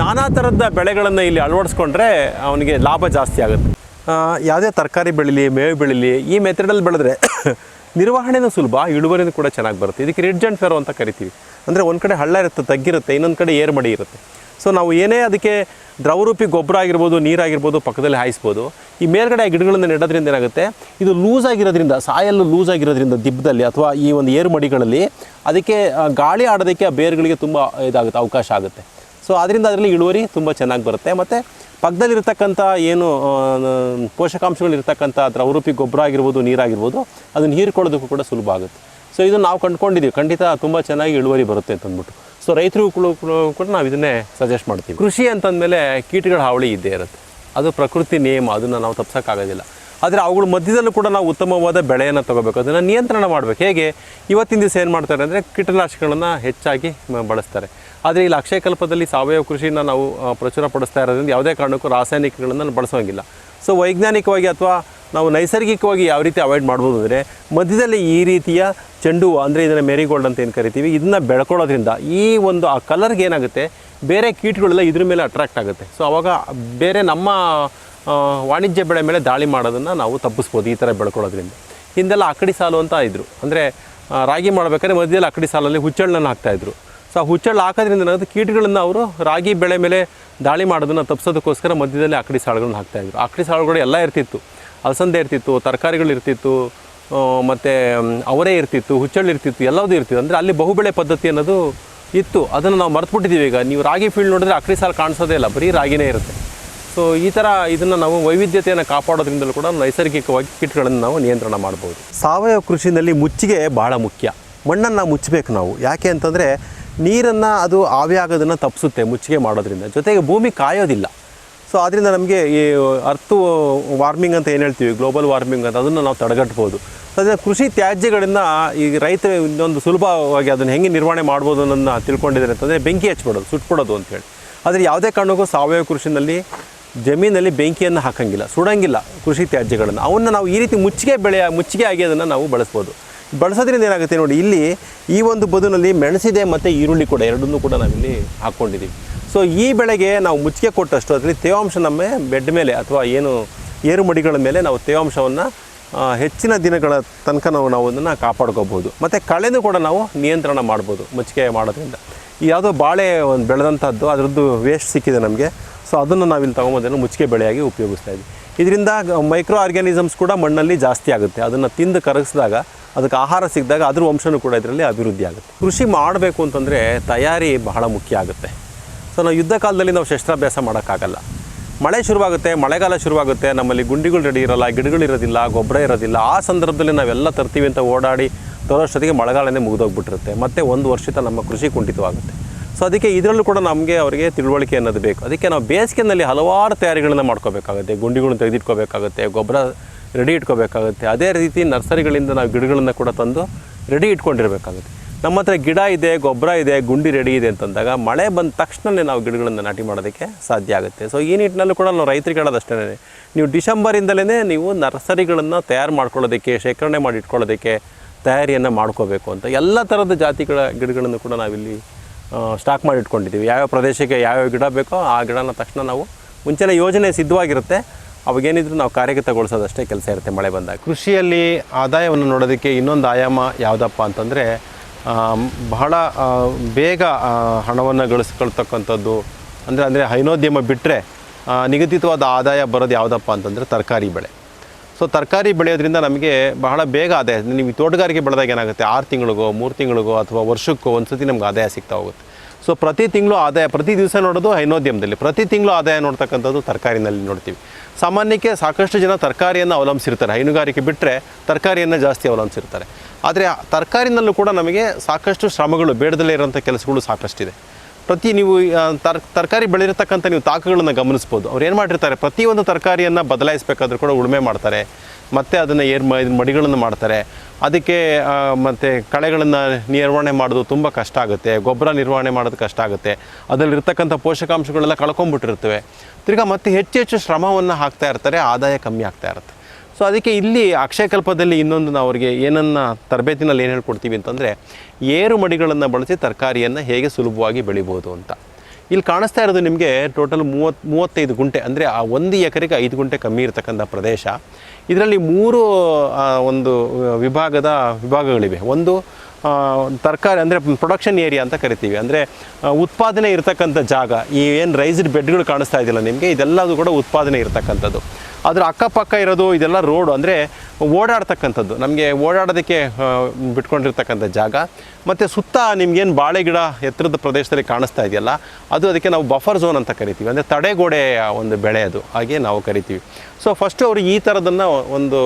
ನಾನಾ ಥರದ ಬೆಳೆಗಳನ್ನು ಇಲ್ಲಿ ಅಳವಡಿಸ್ಕೊಂಡ್ರೆ ಅವನಿಗೆ ಲಾಭ ಜಾಸ್ತಿ ಆಗುತ್ತೆ. ಯಾವುದೇ ತರಕಾರಿ ಬೆಳೀಲಿ, ಮೇವು ಬೆಳೀಲಿ, ಈ ಮೆಥಡಲ್ಲಿ ಬೆಳೆದ್ರೆ ನಿರ್ವಹಣೆನೂ ಸುಲಭ, ಇಳುವರಿನೂ ಕೂಡ ಚೆನ್ನಾಗಿ ಬರುತ್ತೆ. ಇದಕ್ಕೆ ರಿಡ್ಜ್ ಆ್ಯಂಡ್ ಫೆರೋ ಅಂತ ಕರಿತೀವಿ. ಅಂದರೆ ಒಂದು ಕಡೆ ಹಳ್ಳ ಇರುತ್ತೆ, ತಗ್ಗಿರುತ್ತೆ, ಇನ್ನೊಂದು ಕಡೆ ಏರ್ಮಡಿ ಇರುತ್ತೆ. ಸೊ ನಾವು ಏನೇ ಅದಕ್ಕೆ ದ್ರವರೂಪಿ ಗೊಬ್ಬರ ಆಗಿರ್ಬೋದು, ನೀರಾಗಿರ್ಬೋದು ಪಕ್ಕದಲ್ಲಿ ಹಾಯಿಸ್ಬೋದು, ಈ ಮೇಲ್ಗಡೆ ಗಿಡಗಳನ್ನು ನೆಡೋದ್ರಿಂದ ಏನಾಗುತ್ತೆ? ಇದು ಲೂಸ್ ಆಗಿರೋದ್ರಿಂದ ಸಾಯಲ್ಲು ಲೂಸ್ ಆಗಿರೋದ್ರಿಂದ ದಿಬ್ಬದಲ್ಲಿ ಅಥವಾ ಈ ಒಂದು ಏರು ಮಡಿಗಳಲ್ಲಿ ಅದಕ್ಕೆ ಗಾಳಿ ಆಡೋದಕ್ಕೆ ಆ ಬೇರುಗಳಿಗೆ ತುಂಬ ಇದಾಗುತ್ತೆ, ಅವಕಾಶ ಆಗುತ್ತೆ. ಸೊ ಅದರಿಂದ ಅದರಲ್ಲಿ ಇಳುವರಿ ತುಂಬ ಚೆನ್ನಾಗಿ ಬರುತ್ತೆ. ಮತ್ತು ಪಕ್ಕದಲ್ಲಿರ್ತಕ್ಕಂಥ ಏನು ಪೋಷಕಾಂಶಗಳಿರ್ತಕ್ಕಂಥ ದ್ರವರೂಪಿ ಗೊಬ್ಬರ ಆಗಿರ್ಬೋದು, ನೀರಾಗಿರ್ಬೋದು ಅದನ್ನು ಹೀರ್ಕೊಳ್ಳೋದಕ್ಕೂ ಕೂಡ ಸುಲಭ ಆಗುತ್ತೆ. ಸೊ ಇದನ್ನು ನಾವು ಕಂಡುಕೊಂಡಿದ್ದೀವಿ. ಖಂಡಿತ ತುಂಬ ಚೆನ್ನಾಗಿ ಇಳುವರಿ ಬರುತ್ತೆ ಅಂತ ಅಂದ್ಬಿಟ್ಟು ಸೊ ರೈತರು ಕೂಡ ನಾವು ಇದನ್ನೇ ಸಜೆಸ್ಟ್ ಮಾಡ್ತೀವಿ. ಕೃಷಿ ಅಂತಂದಮೇಲೆ ಕೀಟಗಳ ಹಾವಳಿ ಇದ್ದೇ ಇರುತ್ತೆ. ಅದು ಪ್ರಕೃತಿ ನಿಯಮ, ಅದನ್ನು ನಾವು ತಪ್ಸೋಕ್ಕಾಗೋದಿಲ್ಲ. ಆದರೆ ಅವುಗಳ ಮಧ್ಯದಲ್ಲೂ ಕೂಡ ನಾವು ಉತ್ತಮವಾದ ಬೆಳೆಯನ್ನು ತಗೋಬೇಕು. ಅದನ್ನು ನಿಯಂತ್ರಣ ಮಾಡಬೇಕು. ಹೇಗೆ? ಇವತ್ತಿನ ದಿವಸ ಏನು ಮಾಡ್ತಾರೆ ಅಂದರೆ ಕೀಟನಾಶಕಗಳನ್ನು ಹೆಚ್ಚಾಗಿ ಬಳಸ್ತಾರೆ. ಆದರೆ ಇಲ್ಲಿ ಅಕ್ಷಯ ಕಲ್ಪದಲ್ಲಿ ಸಾವಯವ ಕೃಷಿನ ನಾವು ಪ್ರಚುರ ಪ್ರಚುರಪಡಿಸ್ತಾ ಇರೋದ್ರಿಂದ ಯಾವುದೇ ಕಾರಣಕ್ಕೂ ರಾಸಾಯನಿಕಗಳನ್ನು ಬಳಸೋಂಗಿಲ್ಲ. ಸೊ ವೈಜ್ಞಾನಿಕವಾಗಿ ಅಥವಾ ನಾವು ನೈಸರ್ಗಿಕವಾಗಿ ಯಾವ ರೀತಿ ಅವಾಯ್ಡ್ ಮಾಡ್ಬೋದು ಅಂದರೆ ಮಧ್ಯದಲ್ಲಿ ಈ ರೀತಿಯ ಚೆಂಡು ಅಂದರೆ ಇದನ್ನು ಮೇರಿಗೋಲ್ಡ್ ಅಂತ ಏನು ಕರಿತೀವಿ, ಇದನ್ನ ಬೆಳ್ಕೊಳ್ಳೋದ್ರಿಂದ ಈ ಒಂದು ಆ ಕಲರ್ಗೆ ಏನಾಗುತ್ತೆ, ಬೇರೆ ಕೀಟಗಳೆಲ್ಲ ಇದ್ರ ಮೇಲೆ ಅಟ್ರಾಕ್ಟ್ ಆಗುತ್ತೆ. ಸೊ ಅವಾಗ ಬೇರೆ ನಮ್ಮ ವಾಣಿಜ್ಯ ಬೆಳೆ ಮೇಲೆ ದಾಳಿ ಮಾಡೋದನ್ನು ನಾವು ತಪ್ಪಿಸ್ಬೋದು ಈ ಥರ ಬೆಳ್ಕೊಳ್ಳೋದ್ರಿಂದ. ಹಿಂದೆಲ್ಲ ಅಕ್ಕಡಿ ಸಾಲು ಅಂತ ಇದ್ರು. ಅಂದರೆ ರಾಗಿ ಮಾಡಬೇಕಾದ್ರೆ ಮಧ್ಯದಲ್ಲಿ ಅಕ್ಕಡಿ ಸಾಲಲ್ಲಿ ಹುಚ್ಚಳ್ಳನ್ನು ಹಾಕ್ತಾಯಿದ್ರು ಸೊ ಆ ಹುಚ್ಚಳ್ಳು ಹಾಕೋದ್ರಿಂದ ಏನಾಗುತ್ತೆ, ಕೀಟಗಳನ್ನು ಅವರು ರಾಗಿ ಬೆಳೆ ಮೇಲೆ ದಾಳಿ ಮಾಡೋದನ್ನು ತಪ್ಪಿಸೋದಕ್ಕೋಸ್ಕರ ಮಧ್ಯದಲ್ಲಿ ಅಕ್ಕಡಿ ಸಾಳುಗಳನ್ನ ಹಾಕ್ತಾಯಿದ್ರು ಅಕ್ಕಡಿ ಸಾಳುಗಳು ಎಲ್ಲ ಇರ್ತಿತ್ತು. ಅಲಸಂದೆ ಇರ್ತಿತ್ತು, ತರಕಾರಿಗಳು ಇರ್ತಿತ್ತು ಮತ್ತು ಅವರೇ ಇರ್ತಿತ್ತು, ಹುಚ್ಚಳ್ಳು ಇರ್ತಿತ್ತು ಎಲ್ಲದೂ ಇರ್ತಿತ್ತು. ಅಂದರೆ ಅಲ್ಲಿ ಬಹುಬೆಳೆ ಪದ್ಧತಿ ಅನ್ನೋದು ಇತ್ತು. ಅದನ್ನು ನಾವು ಮರೆತುಬಿಟ್ಟಿದ್ದೀವಿ ಈಗ. ನೀವು ರಾಗಿ ಫೀಲ್ಡ್ ನೋಡಿದ್ರೆ ಅಕ್ರಿ ಸಾಲ ಕಾಣಿಸೋದೇ ಇಲ್ಲ. ಬರೀ ರಾಗಿನೇ ಇರುತ್ತೆ. ಸೊ ಈ ಥರ ಇದನ್ನು ನಾವು ವೈವಿಧ್ಯತೆಯನ್ನು ಕಾಪಾಡೋದ್ರಿಂದಲೂ ಕೂಡ ನೈಸರ್ಗಿಕವಾಗಿ ಕೀಟಗಳನ್ನು ನಾವು ನಿಯಂತ್ರಣ ಮಾಡ್ಬೋದು. ಸಾವಯವ ಕೃಷಿನಲ್ಲಿ ಮುಚ್ಚಿಗೆ ಭಾಳ ಮುಖ್ಯ. ಮಣ್ಣನ್ನು ಮುಚ್ಚಬೇಕು ನಾವು. ಯಾಕೆ ಅಂತಂದರೆ ನೀರನ್ನು ಅದು ಆವಿಯಾಗೋದನ್ನು ತಪ್ಪಿಸುತ್ತೆ ಮುಚ್ಚಿಗೆ ಮಾಡೋದ್ರಿಂದ. ಜೊತೆಗೆ ಭೂಮಿ ಕಾಯೋದಿಲ್ಲ. ಸೊ ಅದರಿಂದ ನಮಗೆ ಈ ಅರ್ತ್ ವಾರ್ಮಿಂಗ್ ಅಂತ ಏನು ಹೇಳ್ತೀವಿ? ಗ್ಲೋಬಲ್ ವಾರ್ಮಿಂಗ್ ಅಂತ ಅದನ್ನು ನಾವು ತಡೆಗಟ್ಬೋದು. ಅದೇ ಕೃಷಿ ತ್ಯಾಜ್ಯಗಳನ್ನು ಈ ರೈತರು ಇನ್ನೊಂದು ಸುಲಭವಾಗಿ ಅದನ್ನು ಹೆಂಗೆ ನಿರ್ವಹಣೆ ಮಾಡ್ಬೋದು ಅನ್ನೋದನ್ನು ತಿಳ್ಕೊಂಡಿದ್ದಾರೆ ಅಂತಂದರೆ ಬೆಂಕಿ ಹಚ್ಬಿಡೋದು, ಸುಟ್ಬಿಡೋದು ಅಂತೇಳಿ ಆದರೆ ಯಾವುದೇ ಕಾರಣಕ್ಕೂ ಸಾವಯವ ಕೃಷಿನಲ್ಲಿ, ಜಮೀನಲ್ಲಿ ಬೆಂಕಿಯನ್ನು ಹಾಕಂಗಿಲ್ಲ, ಸುಡಂಗಿಲ್ಲ ಕೃಷಿ ತ್ಯಾಜ್ಯಗಳನ್ನು. ಅವನ್ನ ನಾವು ಈ ರೀತಿ ಮುಚ್ಚಿಗೆ ಬೆಳೆಯ, ಮುಚ್ಚಿಗೆ ಆಗಿ ಅದನ್ನು ನಾವು ಬಳಸ್ಬೋದು. ಬಳಸೋದ್ರಿಂದ ಏನಾಗುತ್ತೆ ನೋಡಿ, ಇಲ್ಲಿ ಈ ಒಂದು ಬದುನಲ್ಲಿ ಮೆಣಸಿದೆ ಮತ್ತು ಈರುಳ್ಳಿ ಕೂಡ ಎರಡನ್ನೂ ಕೂಡ ನಾವಿಲ್ಲಿ ಹಾಕ್ಕೊಂಡಿದ್ದೀವಿ ಸೊ ಈ ಬೆಳೆಗೆ ನಾವು ಮುಚ್ಚಿಗೆ ಕೊಟ್ಟಷ್ಟು ಅದರಲ್ಲಿ ತೇವಾಂಶ ನಮ್ಮ ಬೆಡ್ ಮೇಲೆ ಅಥವಾ ಏನು ಏರುಮಡಿಗಳ ಮೇಲೆ ನಾವು ತೇವಾಂಶವನ್ನು ಹೆಚ್ಚಿನ ದಿನಗಳ ತನಕ ನಾವು ನಾವು ಅದನ್ನು ಕಾಪಾಡ್ಕೋಬೋದು ಮತ್ತು ಕಳೆನೂ ಕೂಡ ನಾವು ನಿಯಂತ್ರಣ ಮಾಡ್ಬೋದು ಮುಚ್ಚಿಗೆ ಮಾಡೋದ್ರಿಂದ. ಯಾವುದೋ ಬಾಳೆ ಒಂದು ಬೆಳೆದಂಥದ್ದು ಅದರದ್ದು ವೇಸ್ಟ್ ಸಿಕ್ಕಿದೆ ನಮಗೆ. ಸೊ ಅದನ್ನು ನಾವಿಲ್ಲಿ ತೊಗೊಂಬೋದನ್ನು ಮುಚ್ಚಿಗೆ ಬೆಳೆಯಾಗಿ ಉಪಯೋಗಿಸ್ತಾ ಇದ್ವಿ ಇದರಿಂದ ಮೈಕ್ರೋ ಆರ್ಗ್ಯಾನಿಸಮ್ಸ್ ಕೂಡ ಮಣ್ಣಲ್ಲಿ ಜಾಸ್ತಿ ಆಗುತ್ತೆ. ಅದನ್ನು ತಿಂದು ಕರಗಿಸಿದಾಗ, ಅದಕ್ಕೆ ಆಹಾರ ಸಿಕ್ಕಿದಾಗ ಅದ್ರ ವಂಶನೂ ಕೂಡ ಇದರಲ್ಲಿ ಅಭಿವೃದ್ಧಿ ಆಗುತ್ತೆ. ಕೃಷಿ ಮಾಡಬೇಕು ಅಂತಂದರೆ ತಯಾರಿ ಬಹಳ ಮುಖ್ಯ ಆಗುತ್ತೆ. ಸೊ ನಾವು ಯುದ್ಧ ಕಾಲದಲ್ಲಿ ನಾವು ಶಸ್ತ್ರಾಭ್ಯಾಸ ಮಾಡೋಕ್ಕಾಗಲ್ಲ. ಮಳೆ ಶುರುವಾಗುತ್ತೆ, ಮಳೆಗಾಲ ಶುರುವಾಗುತ್ತೆ, ನಮ್ಮಲ್ಲಿ ಗುಂಡಿಗಳು ರೆಡಿ ಇರೋಲ್ಲ ಗಿಡಗಳಿರೋದಿಲ್ಲ ಗೊಬ್ಬರ ಇರೋದಿಲ್ಲ, ಆ ಸಂದರ್ಭದಲ್ಲಿ ನಾವೆಲ್ಲ ತರ್ತೀವಿ ಅಂತ ಓಡಾಡಿ ತರೋಷ್ಟೊತ್ತಿಗೆ ಮಳೆಗಾಲನೇ ಮುಗಿದೋಗ್ಬಿಟ್ಟಿರುತ್ತೆ. ಮತ್ತು ಒಂದು ವರ್ಷದ ನಮ್ಮ ಕೃಷಿ ಕುಂಠಿತವಾಗುತ್ತೆ. ಸೊ ಅದಕ್ಕೆ ಇದರಲ್ಲೂ ಕೂಡ ನಮಗೆ ಅವರಿಗೆ ತಿಳುವಳಿಕೆ ಅನ್ನೋದು ಬೇಕು. ಅದಕ್ಕೆ ನಾವು ಬೇಸಿಗೆನಲ್ಲಿ ಹಲವಾರು ತಯಾರಿಗಳನ್ನು ಮಾಡ್ಕೋಬೇಕಾಗುತ್ತೆ. ಗುಂಡಿಗಳನ್ನ ತೆಗೆದಿಟ್ಕೋಬೇಕಾಗುತ್ತೆ, ಗೊಬ್ಬರ ರೆಡಿ ಇಟ್ಕೋಬೇಕಾಗುತ್ತೆ. ಅದೇ ರೀತಿ ನರ್ಸರಿಗಳಿಂದ ನಾವು ಗಿಡಗಳನ್ನು ಕೂಡ ತಂದು ರೆಡಿ ಇಟ್ಕೊಂಡಿರಬೇಕಾಗುತ್ತೆ. ನಮ್ಮ ಹತ್ರ ಗಿಡ ಇದೆ, ಗೊಬ್ಬರ ಇದೆ, ಗುಂಡಿ ರೆಡಿ ಇದೆ ಅಂತಂದಾಗ ಮಳೆ ಬಂದ ತಕ್ಷಣವೇ ನಾವು ಗಿಡಗಳನ್ನು ನಾಟಿ ಮಾಡೋದಕ್ಕೆ ಸಾಧ್ಯ ಆಗುತ್ತೆ. ಸೊ ಈ ನಿಟ್ಟಿನಲ್ಲೂ ಕೂಡ ನಾವು ರೈತರಿಗೆ ಹೇಳೋದಷ್ಟೇ ನೀವು ಡಿಸೆಂಬರಿಂದಲೇ ನೀವು ನರ್ಸರಿಗಳನ್ನು ತಯಾರು ಮಾಡ್ಕೊಳ್ಳೋದಕ್ಕೆ, ಶೇಖರಣೆ ಮಾಡಿ ಇಟ್ಕೊಳ್ಳೋದಕ್ಕೆ ತಯಾರಿಯನ್ನು ಮಾಡ್ಕೋಬೇಕು ಅಂತ. ಎಲ್ಲ ಥರದ ಜಾತಿಗಳ ಗಿಡಗಳನ್ನು ಕೂಡ ನಾವಿಲ್ಲಿ ಸ್ಟಾಕ್ ಮಾಡಿ ಇಟ್ಕೊಂಡಿದ್ದೀವಿ. ಯಾವ್ಯಾವ ಪ್ರದೇಶಕ್ಕೆ ಯಾವ್ಯಾವ ಗಿಡ ಬೇಕೋ ಆ ಗಿಡನ ತಕ್ಷಣ ನಾವು ಮುಂಚೆನೇ ಯೋಜನೆ ಸಿದ್ಧವಾಗಿರುತ್ತೆ. ಅವಾಗೇನಿದ್ರು ನಾವು ಕಾರ್ಯಗತಗೊಳಿಸೋದಷ್ಟೇ ಕೆಲಸ ಇರುತ್ತೆ ಮಳೆ ಬಂದಾಗ. ಕೃಷಿಯಲ್ಲಿ ಆದಾಯವನ್ನು ನೋಡೋದಕ್ಕೆ ಇನ್ನೊಂದು ಆಯಾಮ ಯಾವುದಪ್ಪ ಅಂತಂದರೆ ಬಹಳ ಬೇಗ ಹಣವನ್ನು ಗಳಿಸ್ಕೊಳ್ತಕ್ಕಂಥದ್ದು. ಅಂದರೆ ಅಂದರೆ ಹೈನೋದ್ಯಮ ಬಿಟ್ಟರೆ ನಿಗದಿತವಾದ ಆದಾಯ ಬರೋದು ಯಾವುದಪ್ಪ ಅಂತಂದರೆ ತರಕಾರಿ ಬೆಳೆ. ಸೊ, ತರಕಾರಿ ಬೆಳೆಯೋದ್ರಿಂದ ನಮಗೆ ಬಹಳ ಬೇಗ ಆದಾಯ ನೀವು ತೋಟಗಾರಿಕೆ ಬೆಳೆದಾಗ ಏನಾಗುತ್ತೆ? ಆರು ತಿಂಗಳಿಗೋ, ಮೂರು ತಿಂಗಳಿಗೋ, ಅಥವಾ ವರ್ಷಕ್ಕೋ ಒಂದು ಸತಿ ನಮ್ಗೆ ಆದಾಯ ಸಿಗ್ತಾ ಹೋಗುತ್ತೆ. ಸೊ, ಪ್ರತಿ ತಿಂಗಳು ಆದಾಯ, ಪ್ರತಿ ದಿವಸ ನೋಡೋದು ಹೈನೋದ್ಯಮದಲ್ಲಿ, ಪ್ರತಿ ತಿಂಗಳು ಆದಾಯ ನೋಡ್ತಕ್ಕಂಥದ್ದು ತರಕಾರಿನಲ್ಲಿ ನೋಡ್ತೀವಿ. ಸಾಮಾನ್ಯಕ್ಕೆ ಸಾಕಷ್ಟು ಜನ ತರಕಾರಿಯನ್ನು ಅವಲಂಬಿಸಿರ್ತಾರೆ. ಹೈನುಗಾರಿಕೆ ಬಿಟ್ಟರೆ ತರಕಾರಿಯನ್ನು ಜಾಸ್ತಿ ಅವಲಂಬಿಸಿರ್ತಾರೆ. ಆದರೆ ತರಕಾರಿನಲ್ಲೂ ಕೂಡ ನಮಗೆ ಸಾಕಷ್ಟು ಶ್ರಮಗಳು, ಬೇಡದಲ್ಲೇ ಇರೋಂಥ ಕೆಲಸಗಳು ಸಾಕಷ್ಟಿದೆ. ಪ್ರತಿ ನೀವು ತರ್, ತರಕಾರಿ ಬೆಳೆದಿರ್ತಕ್ಕಂಥ ನೀವು ತಾಕುಗಳನ್ನು ಗಮನಿಸ್ಬೋದು. ಅವ್ರು ಏನು ಮಾಡಿರ್ತಾರೆ ಪ್ರತಿಯೊಂದು ತರಕಾರಿಯನ್ನು ಬದಲಾಯಿಸಬೇಕಾದ್ರೂ ಕೂಡ ಉಳುಮೆ ಮಾಡ್ತಾರೆ. ಮತ್ತು ಅದನ್ನು ಏರ್ ಮಡಿಗಳನ್ನು ಮಾಡ್ತಾರೆ. ಅದಕ್ಕೆ ಮತ್ತು ಕಳೆಗಳನ್ನು ನಿರ್ವಹಣೆ ಮಾಡೋದು ತುಂಬ ಕಷ್ಟ ಆಗುತ್ತೆ. ಗೊಬ್ಬರ ನಿರ್ವಹಣೆ ಮಾಡೋದು ಕಷ್ಟ ಆಗುತ್ತೆ. ಅದರಲ್ಲಿರ್ತಕ್ಕಂಥ ಪೋಷಕಾಂಶಗಳೆಲ್ಲ ಕಳ್ಕೊಂಬಿಟ್ಟಿರ್ತವೆ ತಿರ್ಗಾ ಮತ್ತೆ ಹೆಚ್ಚು ಹೆಚ್ಚು ಶ್ರಮವನ್ನು ಹಾಕ್ತಾ ಇರ್ತಾರೆ, ಆದಾಯ ಕಮ್ಮಿ ಆಗ್ತಾ ಇರುತ್ತೆ. ಸೊ ಅದಕ್ಕೆ ಇಲ್ಲಿ ಅಕ್ಷಯಕಲ್ಪದಲ್ಲಿ ಇನ್ನೊಂದು ನಾವು ಅವರಿಗೆ ಏನನ್ನ ತರಬೇತಿನಲ್ಲಿ ಏನು ಹೇಳ್ಕೊಡ್ತೀವಿ ಅಂತಂದರೆ ಏರು ಮಡಿಗಳನ್ನು ಬಳಸಿ ತರಕಾರಿಯನ್ನು ಹೇಗೆ ಸುಲಭವಾಗಿ ಬೆಳಿಬೋದು ಅಂತ. ಇಲ್ಲಿ ಕಾಣಿಸ್ತಾ ಇರೋದು ನಿಮಗೆ ಟೋಟಲ್ ಮೂವತ್ತು, ಮೂವತ್ತೈದು ಗುಂಟೆ, ಅಂದರೆ ಆ ಒಂದು ಎಕರೆಗೆ ಐದು ಗುಂಟೆ ಕಮ್ಮಿ ಇರತಕ್ಕಂಥ ಪ್ರದೇಶ. ಇದರಲ್ಲಿ ಮೂರು ಒಂದು ವಿಭಾಗದ ವಿಭಾಗಗಳಿವೆ. ಒಂದು ತರಕಾರಿ ಅಂದರೆ ಪ್ರೊಡಕ್ಷನ್ ಏರಿಯಾ ಅಂತ ಕರಿತೀವಿ. ಅಂದರೆ ಉತ್ಪಾದನೆ ಇರತಕ್ಕಂಥ ಜಾಗ. ಈ ಏನು ರೈಸ್ಡ್ ಬೆಡ್ಗಳು ಕಾಣಿಸ್ತಾ ಇದೆಯಲ್ಲ ನಿಮಗೆ? ಇದೆಲ್ಲದು ಕೂಡ ಉತ್ಪಾದನೆ ಇರತಕ್ಕಂಥದ್ದು. ಅದರ ಅಕ್ಕಪಕ್ಕ ಇರೋದು ಇದೆಲ್ಲ ರೋಡು ಅಂದರೆ ಓಡಾಡ್ತಕ್ಕಂಥದ್ದು. ನಮಗೆ ಓಡಾಡೋದಕ್ಕೆ ಬಿಟ್ಕೊಂಡಿರ್ತಕ್ಕಂಥ ಜಾಗ. ಮತ್ತು ಸುತ್ತ ನಿಮ್ಗೇನು ಬಾಳೆ ಗಿಡ ಎತ್ತರದ ಪ್ರದೇಶದಲ್ಲಿ ಕಾಣಿಸ್ತಾ ಇದೆಯಲ್ಲ, ಅದು ಅದಕ್ಕೆ ನಾವು ಬಫರ್ ಝೋನ್ ಅಂತ ಕರಿತೀವಿ. ಅಂದರೆ ತಡೆಗೋಡೆಯ ಒಂದು ಬೆಳೆ ಅದು. ಹಾಗೆ ನಾವು ಕರಿತೀವಿ. ಸೊ ಫಸ್ಟು ಅವರು ಈ ಥರದನ್ನು ಒಂದು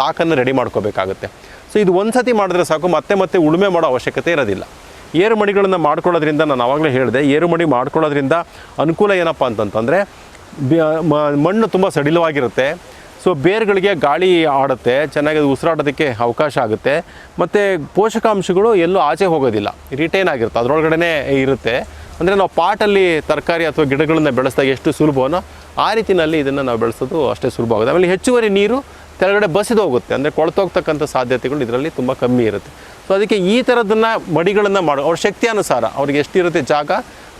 ತಾಕನ್ನು ರೆಡಿ ಮಾಡ್ಕೋಬೇಕಾಗುತ್ತೆ. ಸೊ ಇದು ಒಂದು ಸತಿ ಮಾಡಿದ್ರೆ ಸಾಕು, ಮತ್ತೆ ಮತ್ತೆ ಉಳುಮೆ ಮಾಡೋ ಅವಶ್ಯಕತೆ ಇರೋದಿಲ್ಲ. ಏರುಮಡಿಗಳನ್ನು ಮಾಡ್ಕೊಳ್ಳೋದ್ರಿಂದ, ನಾನು ಆವಾಗಲೇ ಹೇಳಿದೆ ಏರು ಮಡಿ ಮಾಡ್ಕೊಳ್ಳೋದ್ರಿಂದ ಅನುಕೂಲ ಏನಪ್ಪ ಅಂತಂತಂದರೆ ಮಣ್ಣು ತುಂಬ ಸಡಿಲವಾಗಿರುತ್ತೆ. ಸೊ ಬೇರುಗಳಿಗೆ ಗಾಳಿ ಆಡುತ್ತೆ, ಚೆನ್ನಾಗಿ ಉಸಿರಾಡೋದಕ್ಕೆ ಅವಕಾಶ ಆಗುತ್ತೆ. ಮತ್ತು ಪೋಷಕಾಂಶಗಳು ಎಲ್ಲೂ ಆಚೆ ಹೋಗೋದಿಲ್ಲ. ರಿಟೈನ್ ಆಗಿರುತ್ತೆ. ಅದರೊಳಗಡೆ ಇರುತ್ತೆ. ಅಂದರೆ ನಾವು ಪಾಟಲ್ಲಿ ತರಕಾರಿ ಅಥವಾ ಗಿಡಗಳನ್ನ ಬೆಳೆಸಿದಾಗ ಎಷ್ಟು ಸುಲಭವೋ ಆ ರೀತಿಯಲ್ಲಿ ಇದನ್ನು ನಾವು ಬೆಳೆಸೋದು ಅಷ್ಟೇ ಸುಲಭ ಆಗುತ್ತೆ. ಆಮೇಲೆ ಹೆಚ್ಚುವರಿ ನೀರು ಕೆಳಗಡೆ ಬಸಿದು ಹೋಗುತ್ತೆ. ಅಂದರೆ ಕೊಳ್ತೋಗ್ತಕ್ಕಂಥ ಸಾಧ್ಯತೆಗಳು ಇದರಲ್ಲಿ ತುಂಬ ಕಮ್ಮಿ ಇರುತ್ತೆ. ಸೊ ಅದಕ್ಕೆ ಈ ಥರದನ್ನು ಮಡಿಗಳನ್ನು ಮಾಡೋ, ಅವ್ರ ಶಕ್ತಿ ಅನುಸಾರ ಅವ್ರಿಗೆ ಎಷ್ಟಿರುತ್ತೆ ಜಾಗ,